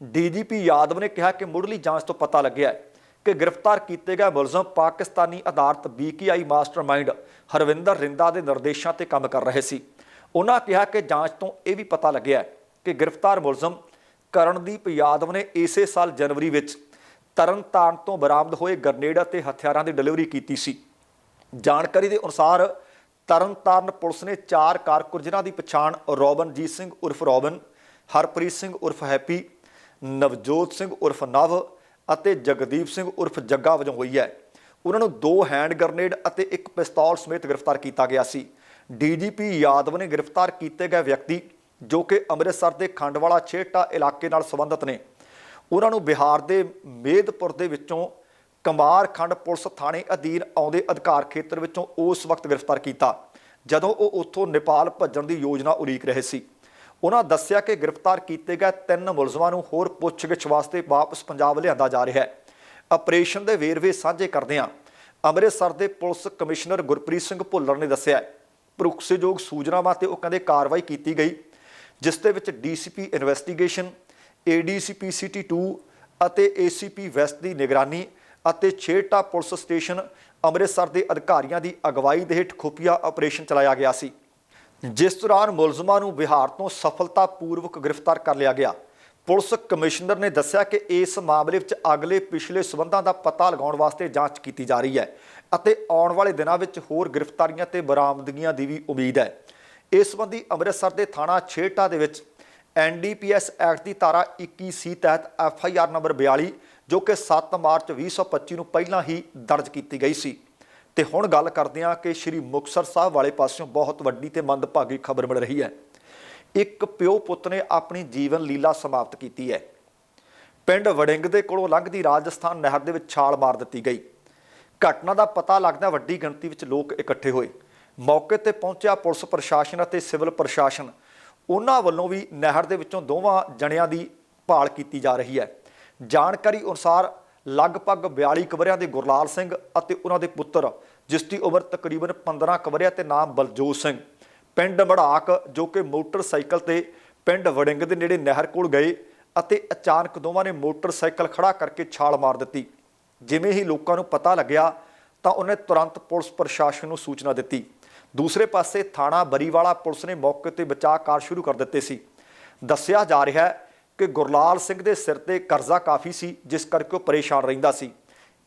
[SPEAKER 1] ਡੀਜੀਪੀ ਯਾਦਵ ਨੇ ਕਿਹਾ ਕਿ ਮੁੱਢਲੀ ਜਾਂਚ ਤੋਂ ਪਤਾ ਲੱਗਿਆ ਹੈ ਕਿ ਗ੍ਰਿਫਤਾਰ ਕੀਤੇ ਗਏ ਮੁਲਜ਼ਮ ਪਾਕਿਸਤਾਨੀ ਆਧਾਰਿਤ ਬੀਕੇਆਈ ਮਾਸਟਰਮਾਈਂਡ ਹਰਵਿੰਦਰ ਰਿੰਦਾ ਦੇ ਨਿਰਦੇਸ਼ਾਂ ਤੇ ਕੰਮ ਕਰ ਰਹੇ ਸੀ। ਉਹਨਾਂ ਕਿਹਾ ਕਿ ਜਾਂਚ ਤੋਂ ਇਹ ਵੀ ਪਤਾ ਲੱਗਿਆ ਕਿ ਗ੍ਰਿਫਤਾਰ ਮੁਲਜ਼ਮ ਕਰਨਦੀਪ ਯਾਦਵ ਨੇ ਇਸੇ ਸਾਲ ਜਨਵਰੀ ਵਿੱਚ ਤਰਨਤਾਰਨ ਤੋਂ ਬਰਾਮਦ ਹੋਏ ਗਰਨੇਡ ਅਤੇ ਹਥਿਆਰਾਂ ਦੀ ਡਿਲੀਵਰੀ ਕੀਤੀ ਸੀ। ਜਾਣਕਾਰੀ ਦੇ ਅਨੁਸਾਰ ਤਰਨਤਾਰਨ ਪੁਲਿਸ ਨੇ ਚਾਰ ਕਾਰਕੁਨ ਜਿਨ੍ਹਾਂ ਦੀ ਪਛਾਣ ਰੋਬਨਜੀਤ ਸਿੰਘ ਉਰਫ ਰੋਬਨ, ਹਰਪ੍ਰੀਤ ਸਿੰਘ ਉਰਫ ਹੈਪੀ, ਨਵਜੋਤ ਸਿੰਘ ਉਰਫ ਨਵ ਅਤੇ ਜਗਦੀਪ ਸਿੰਘ ਉਰਫ ਜੱਗਾ ਵਜੋਂ ਹੋਈ ਹੈ। ਉਹਨਾਂ ਨੂੰ ਦੋ ਹੈਂਡ ਗ੍ਰਨੇਡ ਅਤੇ ਇੱਕ ਪਿਸਤੌਲ ਸਮੇਤ ਗ੍ਰਿਫਤਾਰ ਕੀਤਾ ਗਿਆ ਸੀ। ਡੀਜੀਪੀ ਯਾਦਵ ਨੇ ਗ੍ਰਿਫਤਾਰ ਕੀਤੇ ਗਏ ਵਿਅਕਤੀ, ਜੋ ਕਿ ਅੰਮ੍ਰਿਤਸਰ ਦੇ ਖੰਡਵਾਲਾ ਛੇਟਾ ਇਲਾਕੇ ਨਾਲ ਸੰਬੰਧਿਤ ਨੇ। ਉਹਨਾਂ ਨੂੰ ਬਿਹਾਰ ਦੇ ਮੇਦਪੁਰ ਦੇ ਵਿੱਚੋਂ ਕਮਾਰਖੰਡ ਪੁਲਿਸ ਥਾਣੇ ਅਧੀਨ ਆਉਂਦੇ ਅਧਿਕਾਰ ਖੇਤਰ ਵਿੱਚੋਂ ਉਸ ਵਕਤ ਗ੍ਰਿਫਤਾਰ ਕੀਤਾ, ਜਦੋਂ ਉਹ ਉੱਥੋਂ ਨੇਪਾਲ ਭੱਜਣ ਦੀ ਯੋਜਨਾ ਉਲੀਕ ਰਹੇ ਸੀ। ਉਹਨਾਂ ਦੱਸਿਆ ਕਿ ਗ੍ਰਿਫਤਾਰ ਕੀਤੇ ਗਏ ਤਿੰਨ ਮੁਲਜ਼ਮਾਂ ਨੂੰ ਹੋਰ ਪੁੱਛਗਿੱਛ ਵਾਸਤੇ ਵਾਪਸ ਪੰਜਾਬ ਲਿਆਂਦਾ ਜਾ ਰਿਹਾ ਹੈ। ਆਪਰੇਸ਼ਨ ਦੇ ਵੇਰਵੇ ਸਾਂਝੇ ਕਰਦਿਆਂ ਅੰਮ੍ਰਿਤਸਰ ਦੇ ਪੁਲਿਸ ਕਮਿਸ਼ਨਰ ਗੁਰਪ੍ਰੀਤ ਸਿੰਘ ਭੁੱਲਰ ਨੇ ਦੱਸਿਆ ਭਰੁਖਸੇਯੋਗ ਸੂਚਨਾਵਾਂ ਤੇ ਉਹ ਕਹਿੰਦੇ ਕਾਰਵਾਈ ਕੀਤੀ ਗਈ, ਜਿਸ ਦੇ ਵਿੱਚ ਡੀਸੀਪੀ ਇਨਵੈਸਟੀਗੇਸ਼ਨ, ਏਡੀਸੀਪੀ ਸਿਟੀ 2 ਅਤੇ ਏਸੀਪੀ ਵੈਸਟ ਦੀ ਨਿਗਰਾਨੀ ਅਤੇ ਛੇਟਾ ਪੁਲਿਸ ਸਟੇਸ਼ਨ ਅੰਮ੍ਰਿਤਸਰ ਦੇ ਅਧਿਕਾਰੀਆਂ ਦੀ ਅਗਵਾਈ ਦੇ ਹੇਠ ਖੁਫੀਆ ਆਪਰੇਸ਼ਨ ਚਲਾਇਆ ਗਿਆ ਸੀ। ਜਿਸ ਦੌਰਾਨ ਮੁਲਜ਼ਮਾਂ ਨੂੰ ਬਿਹਾਰ ਤੋਂ ਸਫਲਤਾਪੂਰਵਕ ਗ੍ਰਿਫਤਾਰ ਕਰ ਲਿਆ ਗਿਆ। ਪੁਲਿਸ ਕਮਿਸ਼ਨਰ ਨੇ ਦੱਸਿਆ ਕਿ ਇਸ ਮਾਮਲੇ ਵਿੱਚ ਅਗਲੇ ਪਿਛਲੇ ਸਬੰਧਾਂ ਦਾ ਪਤਾ ਲਗਾਉਣ ਵਾਸਤੇ ਜਾਂਚ ਕੀਤੀ ਜਾ ਰਹੀ ਹੈ ਅਤੇ ਆਉਣ ਵਾਲੇ ਦਿਨਾਂ ਵਿੱਚ ਹੋਰ ਗ੍ਰਿਫਤਾਰੀਆਂ ਤੇ ਬਰਾਮਦਗੀਆਂ ਦੀ ਵੀ ਉਮੀਦ ਹੈ। ਇਸ ਸੰਬੰਧੀ ਅੰਮ੍ਰਿਤਸਰ ਦੇ ਥਾਣਾ ਛੇਟਾ ਦੇ ਵਿੱਚ ਐਨਡੀਪੀਐਸ ਐਕਟ ਦੀ ਧਾਰਾ 21 ਸੀ ਤਹਿਤ ਐਫਆਈਆਰ ਨੰਬਰ 42 ਜੋ ਕਿ 7 ਮਾਰਚ 2025 ਨੂੰ ਪਹਿਲਾਂ ਹੀ ਦਰਜ ਕੀਤੀ ਗਈ ਸੀ। ਤੇ ਹੁਣ ਗੱਲ ਕਰਦੇ ਹਾਂ ਕਿ ਸ਼੍ਰੀ ਮੁਕਤਸਰ ਸਾਹਿਬ ਵਾਲੇ ਪਾਸਿਓਂ ਬਹੁਤ ਵੱਡੀ ਤੇ ਮੰਦਭਾਗੀ ਖਬਰ ਮਿਲ ਰਹੀ ਹੈ। ਇੱਕ ਪਿਓ ਪੁੱਤ ਨੇ ਆਪਣੀ ਜੀਵਨ ਲੀਲਾ ਸਮਾਪਤ ਕੀਤੀ ਹੈ। ਪਿੰਡ ਵੜਿੰਗ ਦੇ ਕੋਲੋਂ ਲੰਘਦੀ ਰਾਜਸਥਾਨ ਨਹਿਰ ਦੇ ਵਿੱਚ ਛਾਲ ਮਾਰ ਦਿੱਤੀ ਗਈ। ਘਟਨਾ ਦਾ ਪਤਾ ਲੱਗਦਾ ਵੱਡੀ ਗਿਣਤੀ ਵਿੱਚ ਲੋਕ ਇਕੱਠੇ ਹੋਏ। ਮੌਕੇ ਤੇ ਪਹੁੰਚਿਆ ਪੁਲਿਸ ਪ੍ਰਸ਼ਾਸਨ ਅਤੇ ਸਿਵਲ ਪ੍ਰਸ਼ਾਸਨ। ਉਹਨਾਂ ਵੱਲੋਂ ਵੀ ਨਹਿਰ ਦੇ ਵਿੱਚੋਂ ਦੋਵਾਂ ਜਣਿਆਂ ਦੀ ਭਾਲ ਕੀਤੀ ਜਾ ਰਹੀ ਹੈ। ਜਾਣਕਾਰੀ ਅਨੁਸਾਰ ਲਗਭਗ 42 ਕਵਰਿਆਂ ਦੇ ਗੁਰਲਾਲ ਸਿੰਘ ਅਤੇ ਉਹਨਾਂ ਦੇ ਪੁੱਤਰ, ਜਿਸ ਦੀ ਉਮਰ ਤਕਰੀਬਨ 15 ਕਵਰਿਆਂ ਤੇ ਨਾਮ ਬਲਜੋਤ ਸਿੰਘ। ਪਿੰਡ ਮੜਾਕ, ਜੋ ਕਿ ਮੋਟਰਸਾਈਕਲ ਤੇ ਪਿੰਡ ਵੜਿੰਗ ਦੇ ਨੇੜੇ ਨਹਿਰ ਕੋਲ ਗਏ ਅਤੇ ਅਚਾਨਕ ਦੋਵਾਂ ਨੇ ਮੋਟਰਸਾਈਕਲ ਖੜਾ ਕਰਕੇ ਛਾਲ ਮਾਰ ਦਿੱਤੀ। ਜਿਵੇਂ ਹੀ ਲੋਕਾਂ ਨੂੰ ਪਤਾ ਲੱਗਿਆ, ਤਾਂ ਉਹਨੇ ਤੁਰੰਤ ਪੁਲਿਸ ਪ੍ਰਸ਼ਾਸਨ ਨੂੰ ਸੂਚਨਾ ਦਿੱਤੀ। ਦੂਸਰੇ ਪਾਸੇ ਥਾਣਾ ਬਰੀਵਾਲਾ ਪੁਲਿਸ ਨੇ ਮੌਕੇ ਤੇ ਬਚਾਅ ਕਾਰਜ ਸ਼ੁਰੂ ਕਰ ਦਿੱਤੇ ਸੀ। ਦੱਸਿਆ ਜਾ ਰਿਹਾ ਹੈ ਕਿ ਗੁਰਲਾਲ ਸਿੰਘ ਦੇ ਸਿਰ ਤੇ ਕਰਜ਼ਾ ਕਾਫੀ ਸੀ, ਜਿਸ ਕਰਕੇ ਉਹ ਪਰੇਸ਼ਾਨ ਰਹਿੰਦਾ ਸੀ।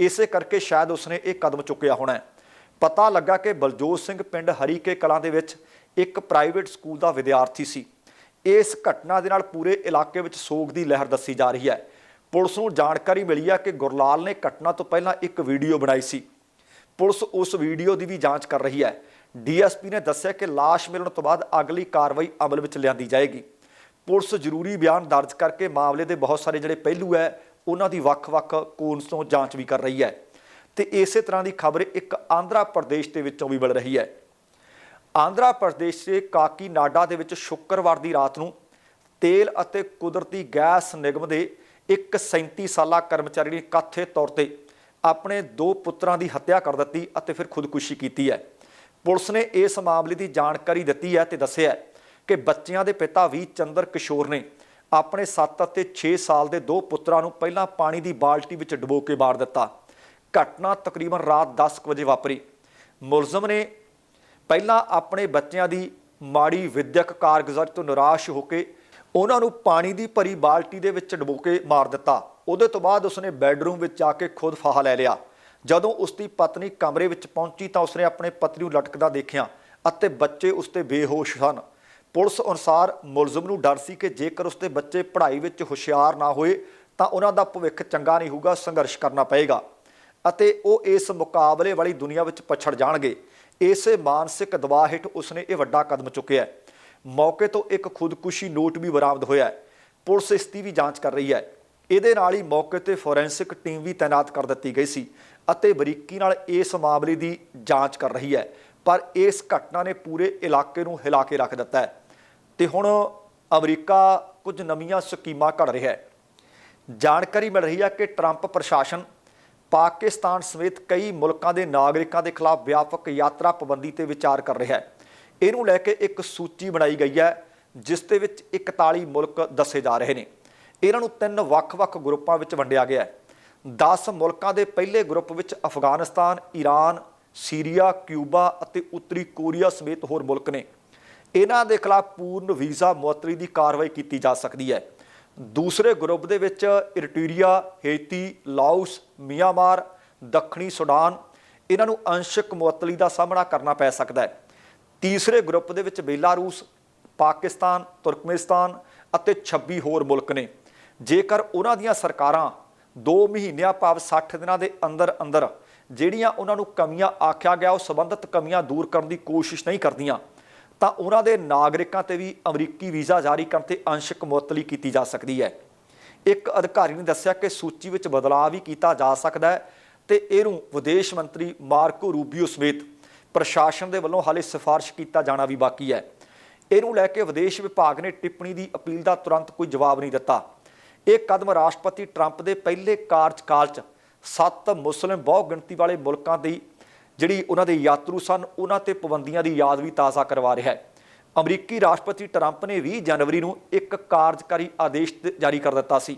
[SPEAKER 1] ਇਸੇ ਕਰਕੇ ਸ਼ਾਇਦ ਉਸਨੇ ਇਹ ਕਦਮ ਚੁੱਕਿਆ ਹੋਣਾ ਪਤਾ ਲੱਗਾ ਕਿ ਬਲਜੋਤ ਸਿੰਘ ਪਿੰਡ ਹਰੀਕੇ ਕਲਾਂ ਦੇ ਵਿੱਚ ਇੱਕ ਪ੍ਰਾਈਵੇਟ ਸਕੂਲ ਦਾ ਵਿਦਿਆਰਥੀ ਸੀ। ਇਸ ਘਟਨਾ ਦੇ ਨਾਲ ਪੂਰੇ ਇਲਾਕੇ ਵਿੱਚ ਸੋਗ ਦੀ ਲਹਿਰ ਦੱਸੀ ਜਾ ਰਹੀ ਹੈ। ਪੁਲਿਸ ਨੂੰ ਜਾਣਕਾਰੀ ਮਿਲੀ ਹੈ ਕਿ ਗੁਰਲਾਲ ਨੇ ਘਟਨਾ ਤੋਂ ਪਹਿਲਾਂ ਇੱਕ ਵੀਡੀਓ ਬਣਾਈ ਸੀ। ਪੁਲਿਸ ਉਸ ਵੀਡੀਓ ਦੀ ਵੀ ਜਾਂਚ ਕਰ ਰਹੀ ਹੈ। ਡੀਐਸਪੀ ਨੇ ਦੱਸਿਆ ਕਿ ਲਾਸ਼ ਮਿਲਣ ਤੋਂ ਬਾਅਦ ਅਗਲੀ ਕਾਰਵਾਈ ਅਮਲ ਵਿੱਚ ਲਿਆਂਦੀ ਜਾਏਗੀ। ਪੁਲਿਸ ਜ਼ਰੂਰੀ ਬਿਆਨ ਦਰਜ ਕਰਕੇ ਮਾਮਲੇ ਦੇ ਬਹੁਤ ਸਾਰੇ ਜਿਹੜੇ ਪਹਿਲੂ ਹੈ, ਉਹਨਾਂ ਦੀ ਵੱਖ-ਵੱਖ ਕੋਨਸ ਤੋਂ ਜਾਂਚ ਵੀ ਕਰ ਰਹੀ ਹੈ। ਤੇ ਇਸੇ ਤਰ੍ਹਾਂ ਦੀ ਖਬਰ ਇੱਕ ਆਂਧਰਾ ਪ੍ਰਦੇਸ਼ ਦੇ ਵਿੱਚੋਂ ਵੀ ਮਿਲ ਰਹੀ ਹੈ। ਆਂਧਰਾ ਪ੍ਰਦੇਸ਼ ਦੇ ਕਾਕੀਨਾਡਾ ਦੇ ਵਿੱਚ ਸ਼ੁੱਕਰਵਾਰ ਦੀ ਰਾਤ ਨੂੰ ਤੇਲ ਅਤੇ ਕੁਦਰਤੀ ਗੈਸ ਨਿਗਮ ਦੇ ਇੱਕ 37 ਸਾਲਾ ਕਰਮਚਾਰੀ ਨੇ ਕਥਿਤ ਤੌਰ ਤੇ ਆਪਣੇ ਦੋ ਪੁੱਤਰਾਂ ਦੀ ਹੱਤਿਆ ਕਰ ਦਿੱਤੀ ਅਤੇ ਫਿਰ ਖੁਦਕੁਸ਼ੀ ਕੀਤੀ ਹੈ। ਪੁਲਿਸ ਨੇ ਇਸ ਮਾਮਲੇ ਦੀ ਜਾਣਕਾਰੀ ਦਿੱਤੀ ਹੈ ਤੇ ਦੱਸਿਆ ਹੈ ਕਿ ਬੱਚਿਆਂ ਦੇ ਪਿਤਾ ਵੀ ਚੰਦਰ ਕਿਸ਼ੋਰ ਨੇ ਆਪਣੇ 7 ਅਤੇ 6 ਸਾਲ ਦੇ ਦੋ ਪੁੱਤਰਾਂ ਨੂੰ ਪਹਿਲਾਂ ਪਾਣੀ ਦੀ ਬਾਲਟੀ ਵਿੱਚ ਡੁਬੋ ਕੇ ਮਾਰ ਦਿੱਤਾ। ਘਟਨਾ ਤਕਰੀਬਨ ਰਾਤ 10 ਕੁ ਵਜੇ ਵਾਪਰੀ। ਮੁਲਜ਼ਮ ਨੇ ਪਹਿਲਾਂ ਆਪਣੇ ਬੱਚਿਆਂ ਦੀ ਮਾੜੀ ਵਿਦਿਅਕ ਕਾਰਗੁਜ਼ਾਰੀ ਤੋਂ ਨਿਰਾਸ਼ ਹੋ ਕੇ ਉਹਨਾਂ ਨੂੰ ਪਾਣੀ ਦੀ ਭਰੀ ਬਾਲਟੀ ਦੇ ਵਿੱਚ ਡੁਬੋ ਕੇ ਮਾਰ ਦਿੱਤਾ। ਉਹਦੇ ਤੋਂ ਬਾਅਦ ਉਸਨੇ ਬੈੱਡਰੂਮ ਵਿੱਚ ਜਾ ਕੇ ਖੁਦ ਫਾਹਾ ਲੈ ਲਿਆ। ਜਦੋਂ ਉਸਦੀ ਪਤਨੀ ਕਮਰੇ ਵਿੱਚ ਪਹੁੰਚੀ ਤਾਂ ਉਸਨੇ ਆਪਣੇ ਪਤੀ ਨੂੰ ਲਟਕਦਾ ਦੇਖਿਆ ਅਤੇ ਬੱਚੇ ਉਸ ਤੇ ਬੇਹੋਸ਼ ਸਨ। ਪੁਲਿਸ ਅਨੁਸਾਰ ਮੁਲਜ਼ਮ ਨੂੰ ਡਰ ਸੀ ਕਿ ਜੇਕਰ ਉਸਦੇ ਬੱਚੇ ਪੜ੍ਹਾਈ ਵਿੱਚ ਹੁਸ਼ਿਆਰ ਨਾ ਹੋਏ, ਤਾਂ ਉਹਨਾਂ ਦਾ ਭਵਿੱਖ ਚੰਗਾ ਨਹੀਂ ਹੋਊਗਾ, ਸੰਘਰਸ਼ ਕਰਨਾ ਪਏਗਾ ਅਤੇ ਉਹ ਇਸ ਮੁਕਾਬਲੇ ਵਾਲੀ ਦੁਨੀਆ ਵਿੱਚ ਪਛੜ ਜਾਣਗੇ। ਇਸੇ ਮਾਨਸਿਕ ਦਬਾਅ ਹੇਠ ਉਸਨੇ ਇਹ ਵੱਡਾ ਕਦਮ ਚੁੱਕਿਆ ਹੈ। ਮੌਕੇ ਤੋਂ ਇੱਕ ਖੁਦਕੁਸ਼ੀ ਨੋਟ ਵੀ ਬਰਾਮਦ ਹੋਇਆ ਹੈ। ਪੁਲਿਸ ਇਸ ਦੀ ਵੀ ਜਾਂਚ ਕਰ ਰਹੀ ਹੈ। ਇਹਦੇ ਨਾਲ ਹੀ ਮੌਕੇ ਤੇ ਫੋਰੈਂਸਿਕ ਟੀਮ ਵੀ ਤਾਇਨਾਤ ਕਰ ਦਿੱਤੀ ਗਈ ਸੀ ਅਤੇ ਬਰੀਕੀ ਨਾਲ ਇਸ ਮਾਮਲੇ ਦੀ ਜਾਂਚ ਕਰ ਰਹੀ ਹੈ। ਪਰ ਇਸ ਘਟਨਾ ਨੇ ਪੂਰੇ ਇਲਾਕੇ ਨੂੰ ਹਿਲਾ ਕੇ ਰੱਖ ਦਿੱਤਾ ਹੈ। ਤੇ ਹੁਣ ਅਮਰੀਕਾ ਕੁਝ ਨਵੀਆਂ ਸਕੀਮਾਂ ਘੜ ਰਿਹਾ ਹੈ। ਜਾਣਕਾਰੀ ਮਿਲ ਰਹੀ ਹੈ ਕਿ ਟਰੰਪ ਪ੍ਰਸ਼ਾਸਨ ਪਾਕਿਸਤਾਨ ਸਮੇਤ ਕਈ ਮੁਲਕਾਂ ਦੇ ਨਾਗਰਿਕਾਂ ਦੇ ਖਿਲਾਫ ਵਿਆਪਕ ਯਾਤਰਾ ਪਾਬੰਦੀ ਤੇ ਵਿਚਾਰ ਕਰ ਰਿਹਾ ਹੈ। ਇਹਨੂੰ ਲੈ ਕੇ ਇੱਕ ਸੂਚੀ ਬਣਾਈ ਗਈ ਹੈ ਜਿਸ ਦੇ ਵਿੱਚ 41 ਮੁਲਕ ਦੱਸੇ ਜਾ ਰਹੇ ਨੇ। ਇਹਨਾਂ ਨੂੰ ਤਿੰਨ ਵੱਖ-ਵੱਖ ਗਰੁੱਪਾਂ ਵਿੱਚ ਵੰਡਿਆ ਗਿਆ ਹੈ। 10 ਮੁਲਕਾਂ ਦੇ ਪਹਿਲੇ ਗਰੁੱਪ ਵਿੱਚ ਅਫਗਾਨਿਸਤਾਨ, ਈਰਾਨ, ਸੀਰੀਆ, ਕਿਊਬਾ ਅਤੇ ਉੱਤਰੀ ਕੋਰੀਆ ਸਮੇਤ ਹੋਰ ਮੁਲਕ ਨੇ। ਇਹਨਾਂ ਦੇ ਖਿਲਾਫ ਪੂਰਨ ਵੀਜ਼ਾ ਮੁਅੱਤਲੀ ਦੀ ਕਾਰਵਾਈ ਕੀਤੀ ਜਾ ਸਕਦੀ ਹੈ। ਦੂਸਰੇ ਗਰੁੱਪ ਦੇ ਵਿੱਚ ਇਰਟੀਰੀਆ ਹੇਤੀ, ਲਾਓਸ, ਮਿਆਂਮਾਰ, ਦੱਖਣੀ ਸੁਡਾਨ ਇਹਨਾਂ ਨੂੰ ਅੰਸ਼ਕ ਮੁਅੱਤਲੀ ਦਾ ਸਾਹਮਣਾ ਕਰਨਾ ਪੈ ਸਕਦਾ ਹੈ। ਤੀਸਰੇ ਗਰੁੱਪ ਦੇ ਵਿੱਚ ਬੇਲਾਰੂਸ, ਪਾਕਿਸਤਾਨ ਤੁਰਕਮੇਸਤਾਨ ਅਤੇ 26 ਹੋਰ ਮੁਲਕ ਨੇ। ਜੇਕਰ ਉਹਨਾਂ ਦੀਆਂ ਸਰਕਾਰਾਂ 2 ਮਹੀਨਿਆਂ ਭਾਵ 60 ਦਿਨਾਂ ਦੇ ਅੰਦਰ ਅੰਦਰ ਜਿਹੜੀਆਂ ਉਹਨਾਂ ਨੂੰ ਕਮੀਆਂ ਆਖਿਆ ਗਿਆ, ਉਹ ਸੰਬੰਧਿਤ ਕਮੀਆਂ ਦੂਰ ਕਰਨ ਦੀ ਕੋਸ਼ਿਸ਼ ਨਹੀਂ ਕਰਦੀਆਂ ਤਾਂ ਉਹਨਾਂ ਦੇ ਨਾਗਰਿਕਾਂ ਤੇ ਵੀ ਅਮਰੀਕੀ ਵੀਜ਼ਾ ਜਾਰੀ ਕਰਨ ਤੇ ਅੰਸ਼ਕ ਮੁਅੱਤਲੀ ਕੀਤੀ ਜਾ ਸਕਦੀ ਹੈ। ਇੱਕ ਅਧਿਕਾਰੀ ਨੇ ਦੱਸਿਆ ਕਿ ਸੂਚੀ ਵਿੱਚ ਬਦਲਾਅ ਵੀ ਕੀਤਾ ਜਾ ਸਕਦਾ ਹੈ ਤੇ ਇਹਨੂੰ ਵਿਦੇਸ਼ ਮੰਤਰੀ ਮਾਰਕੋ ਰੂਬੀਓ ਸਮੇਤ ਪ੍ਰਸ਼ਾਸਨ ਦੇ ਵੱਲੋਂ ਹਾਲੇ ਸਿਫਾਰਿਸ਼ ਕੀਤਾ ਜਾਣਾ ਵੀ ਬਾਕੀ ਹੈ। ਇਹਨੂੰ ਲੈ ਕੇ ਵਿਦੇਸ਼ ਵਿਭਾਗ ਨੇ ਟਿੱਪਣੀ ਦੀ ਅਪੀਲ ਦਾ ਤੁਰੰਤ ਕੋਈ ਜਵਾਬ ਨਹੀਂ ਦਿੱਤਾ। ਇਹ ਕਦਮ ਰਾਸ਼ਟਰਪਤੀ ਟਰੰਪ ਦੇ ਪਹਿਲੇ ਕਾਰਜਕਾਲ 'ਚ ਸੱਤ ਮੁਸਲਿਮ ਬਹੁਗਿਣਤੀ ਵਾਲੇ ਮੁਲਕਾਂ ਦੀ ਜਿਹੜੀ ਉਹਨਾਂ ਦੇ ਯਾਤਰੂ ਸਨ, ਉਹਨਾਂ ਤੇ ਪਾਬੰਦੀਆਂ ਦੀ ਯਾਦ ਵੀ ਤਾਜ਼ਾ ਕਰਵਾ ਰਿਹਾ ਹੈ। ਅਮਰੀਕੀ ਰਾਸ਼ਟਰਪਤੀ ਟਰੰਪ ਨੇ 20 ਜਨਵਰੀ ਨੂੰ ਇੱਕ ਕਾਰਜਕਾਰੀ ਆਦੇਸ਼ ਜਾਰੀ ਕਰ ਦਿੱਤਾ ਸੀ,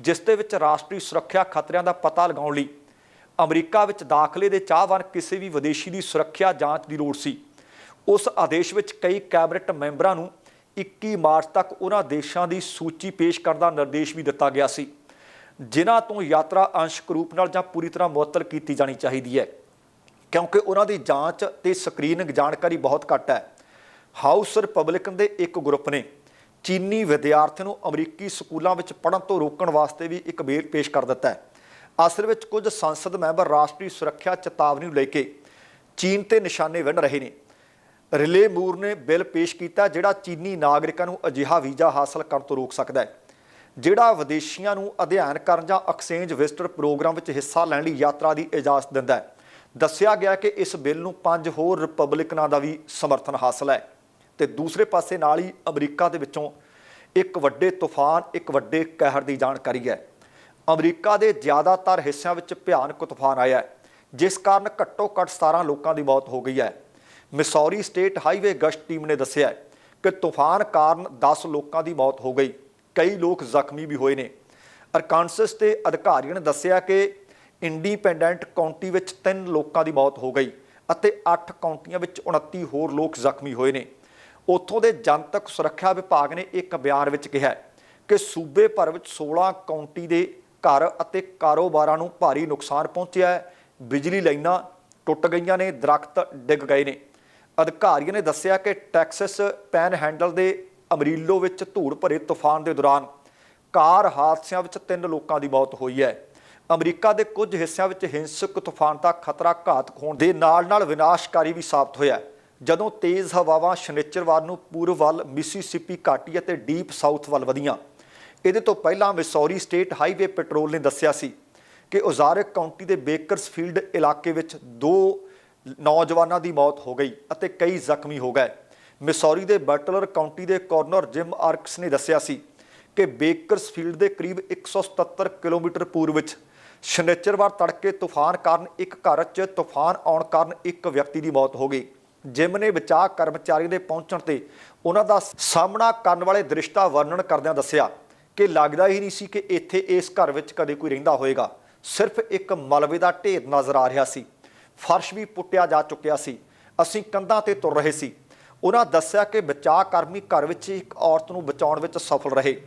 [SPEAKER 1] ਜਿਸ ਦੇ ਵਿੱਚ ਰਾਸ਼ਟਰੀ ਸੁਰੱਖਿਆ ਖਤਰਿਆਂ ਦਾ ਪਤਾ ਲਗਾਉਣ ਲਈ ਅਮਰੀਕਾ ਵਿੱਚ ਦਾਖਲੇ ਦੇ ਚਾਹਵਾਨ ਕਿਸੇ ਵੀ ਵਿਦੇਸ਼ੀ ਦੀ ਸੁਰੱਖਿਆ ਜਾਂਚ ਦੀ ਲੋੜ ਸੀ। ਉਸ ਆਦੇਸ਼ ਵਿੱਚ ਕਈ ਕੈਬਨਿਟ ਮੈਂਬਰਾਂ ਨੂੰ 21 ਮਾਰਚ ਤੱਕ ਉਹਨਾਂ ਦੇਸ਼ਾਂ ਦੀ ਸੂਚੀ ਪੇਸ਼ ਕਰਨ ਦਾ ਨਿਰਦੇਸ਼ ਵੀ ਦਿੱਤਾ ਗਿਆ ਸੀ, ਜਿਨ੍ਹਾਂ ਤੋਂ ਯਾਤਰਾ ਅੰਸ਼ਕ ਰੂਪ ਨਾਲ ਜਾਂ ਪੂਰੀ ਤਰ੍ਹਾਂ ਮੁਅੱਤਲ ਕੀਤੀ ਜਾਣੀ ਚਾਹੀਦੀ ਹੈ। ਕਿਉਂਕਿ ਉਹਨਾਂ ਦੀ ਜਾਂਚ ਤੇ ਸਕਰੀਨਿੰਗ ਜਾਣਕਾਰੀ ਬਹੁਤ ਘੱਟ ਹੈ। ਹਾਊਸ ਰਿਪਬਲਿਕਨ ਦੇ ਇੱਕ ਗਰੁੱਪ ਨੇ ਚੀਨੀ ਵਿਦਿਆਰਥੀਆਂ ਨੂੰ ਅਮਰੀਕੀ ਸਕੂਲਾਂ ਵਿੱਚ ਪੜ੍ਹਨ ਤੋਂ ਰੋਕਣ ਵਾਸਤੇ ਵੀ ਇੱਕ ਬਿੱਲ ਪੇਸ਼ ਕਰ ਦਿੱਤਾ ਹੈ। ਅਸਲ ਵਿੱਚ ਕੁਝ ਸੰਸਦ ਮੈਂਬਰ ਰਾਸ਼ਟਰੀ ਸੁਰੱਖਿਆ ਚੇਤਾਵਨੀ ਨੂੰ ਲੈ ਕੇ ਚੀਨ ਤੇ ਨਿਸ਼ਾਨੇ ਵਿੰਨ ਰਹੇ ਨੇ। ਰਿਲੇ ਮੂਰ ਨੇ ਬਿੱਲ ਪੇਸ਼ ਕੀਤਾ ਜਿਹੜਾ ਚੀਨੀ ਨਾਗਰਿਕਾਂ ਨੂੰ ਅਜਿਹਾ ਵੀਜ਼ਾ ਹਾਸਲ ਕਰਨ ਤੋਂ ਰੋਕ ਸਕਦਾ ਹੈ। ਜਿਹੜਾ ਵਿਦੇਸ਼ੀਆਂ ਨੂੰ ਅਧਿਐਨ ਕਰਨ ਜਾਂ ਐਕਸਚੇਂਜ ਵਿਜ਼ਟਰ ਪ੍ਰੋਗਰਾਮ ਵਿੱਚ ਹਿੱਸਾ ਲੈਣ ਲਈ ਯਾਤਰਾ ਦੀ ਇਜਾਜ਼ਤ ਦਿੰਦਾ ਹੈ। ਦੱਸਿਆ ਗਿਆ ਕਿ ਇਸ ਬਿੱਲ ਨੂੰ ਪੰਜ ਹੋਰ ਰਿਪਬਲਿਕਨਾਂ ਦਾ ਵੀ ਸਮਰਥਨ ਹਾਸਲ ਹੈ ਤੇ ਦੂਸਰੇ ਪਾਸੇ ਨਾਲ ਹੀ ਅਮਰੀਕਾ ਦੇ ਵਿੱਚੋਂ ਇੱਕ ਵੱਡੇ ਤੂਫਾਨ, ਇੱਕ ਵੱਡੇ ਕਹਿਰ ਦੀ ਜਾਣਕਾਰੀ ਹੈ। ਅਮਰੀਕਾ ਦੇ ਜ਼ਿਆਦਾਤਰ ਹਿੱਸਿਆਂ ਵਿੱਚ ਭਿਆਨਕ ਤੂਫਾਨ ਆਇਆ ਹੈ, ਜਿਸ ਕਾਰਨ ਘੱਟੋ ਘੱਟ 17 ਲੋਕਾਂ ਦੀ ਮੌਤ ਹੋ ਗਈ ਹੈ। ਮਿਸੌਰੀ ਸਟੇਟ ਹਾਈਵੇ ਗਸ਼ਤ ਟੀਮ ਨੇ ਦੱਸਿਆ ਕਿ ਤੂਫਾਨ ਕਾਰਨ 10 ਲੋਕਾਂ ਦੀ ਮੌਤ ਹੋ ਗਈ। ਕਈ ਲੋਕ ਜ਼ਖਮੀ ਵੀ ਹੋਏ ਨੇ। ਅਰਕਾਨਸਸ ਦੇ ਅਧਿਕਾਰੀਆਂ ਨੇ ਦੱਸਿਆ ਕਿ ਇੰਡੀਪੈਂਡੈਂਟ ਕਾਉਂਟੀ ਵਿੱਚ 3 ਲੋਕਾਂ ਦੀ ਮੌਤ ਹੋ ਗਈ ਅਤੇ 8 ਕਾਉਂਟੀਆਂ ਵਿੱਚ 29 ਹੋਰ ਲੋਕ ਜ਼ਖਮੀ ਹੋਏ ਨੇ। ਉੱਥੋਂ ਦੇ ਜਨਤਕ ਸੁਰੱਖਿਆ ਵਿਭਾਗ ਨੇ ਇੱਕ ਬਿਆਨ ਵਿੱਚ ਕਿਹਾ ਕਿ ਸੂਬੇ ਭਰ ਵਿੱਚ 16 ਕਾਉਂਟੀ ਦੇ ਘਰ ਅਤੇ ਕਾਰੋਬਾਰਾਂ ਨੂੰ ਭਾਰੀ ਨੁਕਸਾਨ ਪਹੁੰਚਿਆ ਹੈ। ਬਿਜਲੀ ਲਾਈਨਾਂ ਟੁੱਟ ਗਈਆਂ ਨੇ, ਦਰਖਤ ਡਿੱਗ ਗਏ ਨੇ। ਅਧਿਕਾਰੀਆਂ ਨੇ ਦੱਸਿਆ ਕਿ ਟੈਕਸਸ ਪੈਨ ਹੈਂਡਲ ਦੇ ਅਮਰੀਲੋ ਵਿੱਚ ਧੂੜ ਭਰੇ ਤੂਫਾਨ ਦੇ ਦੌਰਾਨ ਕਾਰ ਹਾਦਸਿਆਂ ਵਿੱਚ ਤਿੰਨ ਲੋਕਾਂ ਦੀ ਮੌਤ ਹੋਈ ਹੈ। ਅਮਰੀਕਾ ਦੇ ਕੁਝ ਹਿੱਸਿਆਂ ਵਿੱਚ ਹਿੰਸਕ ਤੂਫਾਨ ਦਾ ਖਤਰਾ ਘਾਤਕ ਹੋਣ ਦੇ ਨਾਲ-ਨਾਲ ਵਿਨਾਸ਼ਕਾਰੀ ਵੀ ਸਾਬਤ ਹੋਇਆ ਜਦੋਂ ਤੇਜ਼ ਹਵਾਵਾਂ ਸ਼ਨੀਚਰਵਾਰ ਨੂੰ ਪੂਰਬ ਵੱਲ ਮਿਸੀਸਿਪੀ ਘਾਟੀ ਅਤੇ ਡੀਪ ਸਾਊਥ ਵੱਲ ਵਧੀਆਂ। ਇਹਦੇ ਤੋਂ ਪਹਿਲਾਂ ਮਿਸੌਰੀ ਸਟੇਟ ਹਾਈਵੇ ਪੈਟਰੋਲ ਨੇ ਦੱਸਿਆ ਸੀ ਕਿ ਓਜ਼ਾਰਕ ਕਾਉਂਟੀ ਦੇ ਬੇਕਰਸਫੀਲਡ ਇਲਾਕੇ ਵਿੱਚ ਦੋ ਨੌਜਵਾਨਾਂ ਦੀ ਮੌਤ ਹੋ ਗਈ ਅਤੇ ਕਈ ਜ਼ਖਮੀ ਹੋ ਗਏ। ਮਿਸੌਰੀ ਦੇ ਬਟਲਰ ਕਾਉਂਟੀ ਦੇ ਕੋਰਨਰ ਜਿਮ ਆਰਕਸ ਨੇ ਦੱਸਿਆ ਸੀ ਕਿ ਬੇਕਰਸਫੀਲਡ ਦੇ ਕਰੀਬ 177 ਕਿਲੋਮੀਟਰ ਪੂਰਬ ਵਿੱਚ ਸ਼ਨੀਚਰਵਾਰ ਤੜਕੇ ਤੂਫਾਨ ਕਾਰਨ ਇੱਕ ਘਰ 'ਚ ਤੂਫਾਨ ਆਉਣ ਕਾਰਨ ਇੱਕ ਵਿਅਕਤੀ ਦੀ ਮੌਤ ਹੋ ਗਈ। ਜਿਮ ਨੇ ਬਚਾਅ ਕਰਮਚਾਰੀ ਦੇ ਪਹੁੰਚਣ ਤੇ ਉਹਨਾਂ ਦਾ ਸਾਹਮਣਾ ਕਰਨ ਵਾਲੇ ਦ੍ਰਿਸ਼ਟਾ ਵਰਣਨ ਕਰਦਿਆਂ ਦੱਸਿਆ ਕਿ ਲੱਗਦਾ ਹੀ ਨਹੀਂ ਸੀ ਕਿ ਇੱਥੇ ਇਸ ਘਰ ਵਿੱਚ ਕਦੇ ਕੋਈ ਰਹਿੰਦਾ ਹੋਵੇਗਾ। ਸਿਰਫ ਇੱਕ ਮਲਬੇ ਦਾ ਢੇਰ ਨਜ਼ਰ ਆ ਰਿਹਾ ਸੀ। ਫਰਸ਼ ਵੀ ਪੁੱਟਿਆ ਜਾ ਚੁੱਕਿਆ ਸੀ। ਅਸੀਂ ਕੰਧਾਂ ਤੇ ਤੁਰ ਰਹੇ ਸੀ। ਉਹਨਾਂ ਦੱਸਿਆ ਕਿ ਬਚਾਅ ਕਰਮੀ ਘਰ ਵਿੱਚ ਇੱਕ ਔਰਤ ਨੂੰ ਬਚਾਉਣ ਵਿੱਚ ਸਫਲ ਰਹੇ।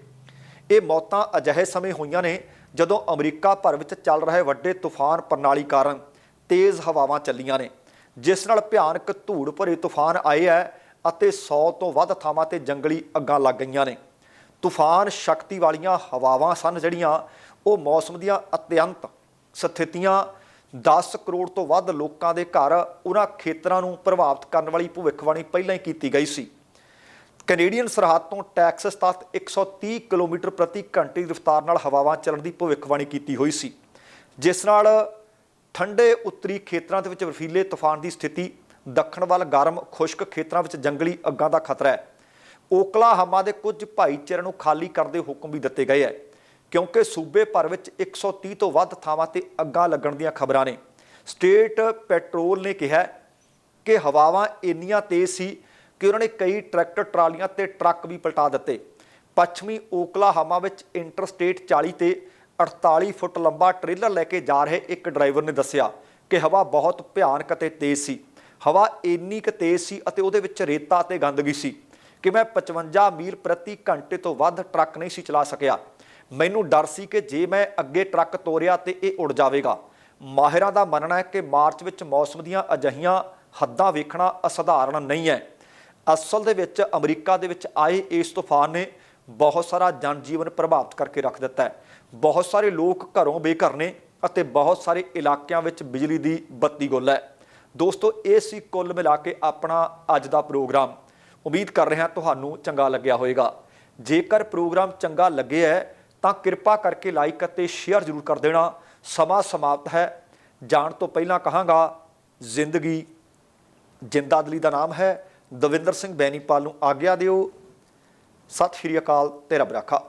[SPEAKER 1] ਇਹ ਮੌਤਾਂ ਅਜਿਹੇ ਸਮੇਂ ਹੋਈਆਂ ਨੇ ਜਦੋਂ ਅਮਰੀਕਾ ਭਰ ਵਿੱਚ ਚੱਲ ਰਹੇ ਵੱਡੇ ਤੂਫਾਨ ਪ੍ਰਣਾਲੀ ਕਾਰਨ ਤੇਜ਼ ਹਵਾਵਾਂ ਚੱਲੀਆਂ ਨੇ, ਜਿਸ ਨਾਲ ਭਿਆਨਕ ਧੂੜ ਭਰੇ ਤੂਫਾਨ ਆਏ ਹੈ ਅਤੇ 100 ਤੋਂ ਵੱਧ ਥਾਵਾਂ ਤੇ ਜੰਗਲੀ ਅੱਗਾਂ ਲੱਗ ਗਈਆਂ ਨੇ। ਤੂਫਾਨ ਸ਼ਕਤੀ ਵਾਲੀਆਂ ਹਵਾਵਾਂ ਸਨ ਜਿਹੜੀਆਂ ਉਹ ਮੌਸਮ ਦੀਆਂ ਅਤਿਅੰਤ ਸਥਿਤੀਆਂ 10 ਕਰੋੜ ਤੋਂ ਵੱਧ ਲੋਕਾਂ ਦੇ ਘਰ ਉਹਨਾਂ ਖੇਤਰਾਂ ਨੂੰ ਪ੍ਰਭਾਵਿਤ ਕਰਨ ਵਾਲੀ ਭਵਿੱਖਬਾਣੀ ਪਹਿਲਾਂ ਹੀ ਕੀਤੀ ਗਈ ਸੀ। ਕੈਨੇਡੀਅਨ ਸਰਹੱਦ ਤੋਂ ਟੈਕਸਸ ਤੱਕ 130 ਕਿਲੋਮੀਟਰ ਪ੍ਰਤੀ ਘੰਟੇ ਦੀ ਰਫ਼ਤਾਰ ਨਾਲ ਹਵਾਵਾਂ ਚੱਲਣ ਦੀ ਭਵਿੱਖਬਾਣੀ ਕੀਤੀ ਹੋਈ ਸੀ। ਜਿਸ ਨਾਲ ਠੰਡੇ ਉੱਤਰੀ ਖੇਤਰਾਂ ਦੇ ਵਿੱਚ ਬਰਫੀਲੇ ਤੂਫਾਨ ਦੀ ਸਥਿਤੀ, ਦੱਖਣ ਵੱਲ ਗਰਮ, ਖੁਸ਼ਕ ਖੇਤਰਾਂ ਵਿੱਚ ਜੰਗਲੀ ਅੱਗਾਂ ਦਾ ਖਤਰਾ ਹੈ। ਓਕਲਾਹਾਮਾ ਦੇ ਕੁਝ ਭਾਈਚਾਰਿਆਂ ਨੂੰ ਖਾਲੀ ਕਰਨ ਦੇ ਹੁਕਮ ਵੀ ਦਿੱਤੇ ਗਏ ਹੈ, ਕਿਉਂਕਿ ਸੂਬੇ ਭਰ ਵਿੱਚ 130 ਤੋਂ ਵੱਧ ਥਾਵਾਂ ਤੇ ਅੱਗਾਂ ਲੱਗਣ ਦੀਆਂ ਖਬਰਾਂ ਨੇ। ਸਟੇਟ ਪੈਟਰੋਲ ਨੇ ਕਿਹਾ ਕਿ ਹਵਾਵਾਂ ਇੰਨੀਆਂ ਤੇਜ਼ ਸੀ ਕਿ ਉਹਨਾਂ ਨੇ ਕਈ ਟਰੈਕਟਰ ਟਰਾਲੀਆਂ ਤੇ ਟਰੱਕ ਵੀ ਪਲਟਾ ਦਿੱਤੇ। ਪੱਛਮੀ ਓਕਲਾਹਾਮਾ ਵਿੱਚ ਇੰਟਰਸਟੇਟ 40 ਤੇ 48 ਫੁੱਟ ਲੰਬਾ ਟ੍ਰੇਲਰ ਲੈ ਕੇ ਜਾ ਰਹੇ ਇੱਕ ਡਰਾਈਵਰ ਨੇ ਦੱਸਿਆ ਕਿ ਹਵਾ ਬਹੁਤ ਭਿਆਨਕ ਅਤੇ ਤੇਜ਼ ਸੀ। ਹਵਾ ਇੰਨੀ ਕੁ ਤੇਜ਼ ਸੀ ਅਤੇ ਉਹਦੇ ਵਿੱਚ ਰੇਤਾ ਅਤੇ ਗੰਦਗੀ ਸੀ ਕਿ ਮੈਂ 55 ਮੀਲ ਪ੍ਰਤੀ ਘੰਟੇ ਤੋਂ ਵੱਧ ਟਰੱਕ ਨਹੀਂ ਸੀ ਚਲਾ ਸਕਿਆ। ਮੈਨੂੰ ਡਰ ਸੀ ਕਿ ਜੇ ਮੈਂ ਅੱਗੇ ਟਰੱਕ ਤੋਰਿਆ ਤੇ ਇਹ ਉੜ ਜਾਵੇਗਾ। ਮਾਹਿਰਾਂ ਦਾ ਮੰਨਣਾ ਹੈ ਕਿ ਮਾਰਚ ਵਿੱਚ ਮੌਸਮ ਦੀਆਂ ਅਜਹੀਆਂ ਹੱਦਾਂ ਵੇਖਣਾ ਅਸਧਾਰਨ ਨਹੀਂ ਹੈ। ਅਸਲ ਦੇ ਵਿੱਚ ਅਮਰੀਕਾ ਦੇ ਵਿੱਚ ਆਏ ਇਸ ਤੂਫਾਨ ਨੇ ਬਹੁਤ ਸਾਰਾ ਜਨਜੀਵਨ ਪ੍ਰਭਾਵਿਤ ਕਰਕੇ ਰੱਖ ਦਿੱਤਾ ਹੈ। ਬਹੁਤ ਸਾਰੇ ਲੋਕ ਘਰੋਂ ਬੇਘਰ ਨੇ ਅਤੇ ਬਹੁਤ ਸਾਰੇ ਇਲਾਕਿਆਂ ਵਿੱਚ ਬਿਜਲੀ ਦੀ ਬੱਤੀ ਗੁੱਲ ਹੈ। ਦੋਸਤੋ, ਇਹ ਸੀ ਕੁੱਲ ਮਿਲਾ ਕੇ ਆਪਣਾ ਅੱਜ ਦਾ ਪ੍ਰੋਗਰਾਮ। ਉਮੀਦ ਕਰ ਰਿਹਾ ਤੁਹਾਨੂੰ ਚੰਗਾ ਲੱਗਿਆ ਹੋਵੇਗਾ। ਜੇਕਰ ਪ੍ਰੋਗਰਾਮ ਚੰਗਾ ਲੱਗਿਆ ਹੈ, ਤਾਂ ਕਿਰਪਾ ਕਰਕੇ ਲਾਈਕ ਅਤੇ ਸ਼ੇਅਰ ਜ਼ਰੂਰ ਕਰ ਦੇਣਾ। ਸਮਾਂ ਸਮਾਪਤ ਹੈ। ਜਾਣ ਤੋਂ ਪਹਿਲਾਂ ਕਹਾਂਗਾ, ਜ਼ਿੰਦਗੀ ਜਿੰਦਾਦਲੀ ਦਾ ਨਾਮ ਹੈ। ਦਵਿੰਦਰ ਸਿੰਘ ਬੈਨੀਪਾਲ ਨੂੰ ਆਗਿਆ ਦਿਓ। ਸਤਿ ਸ਼੍ਰੀ ਅਕਾਲ ਤੇਰਾ ਬਰਾਖਾ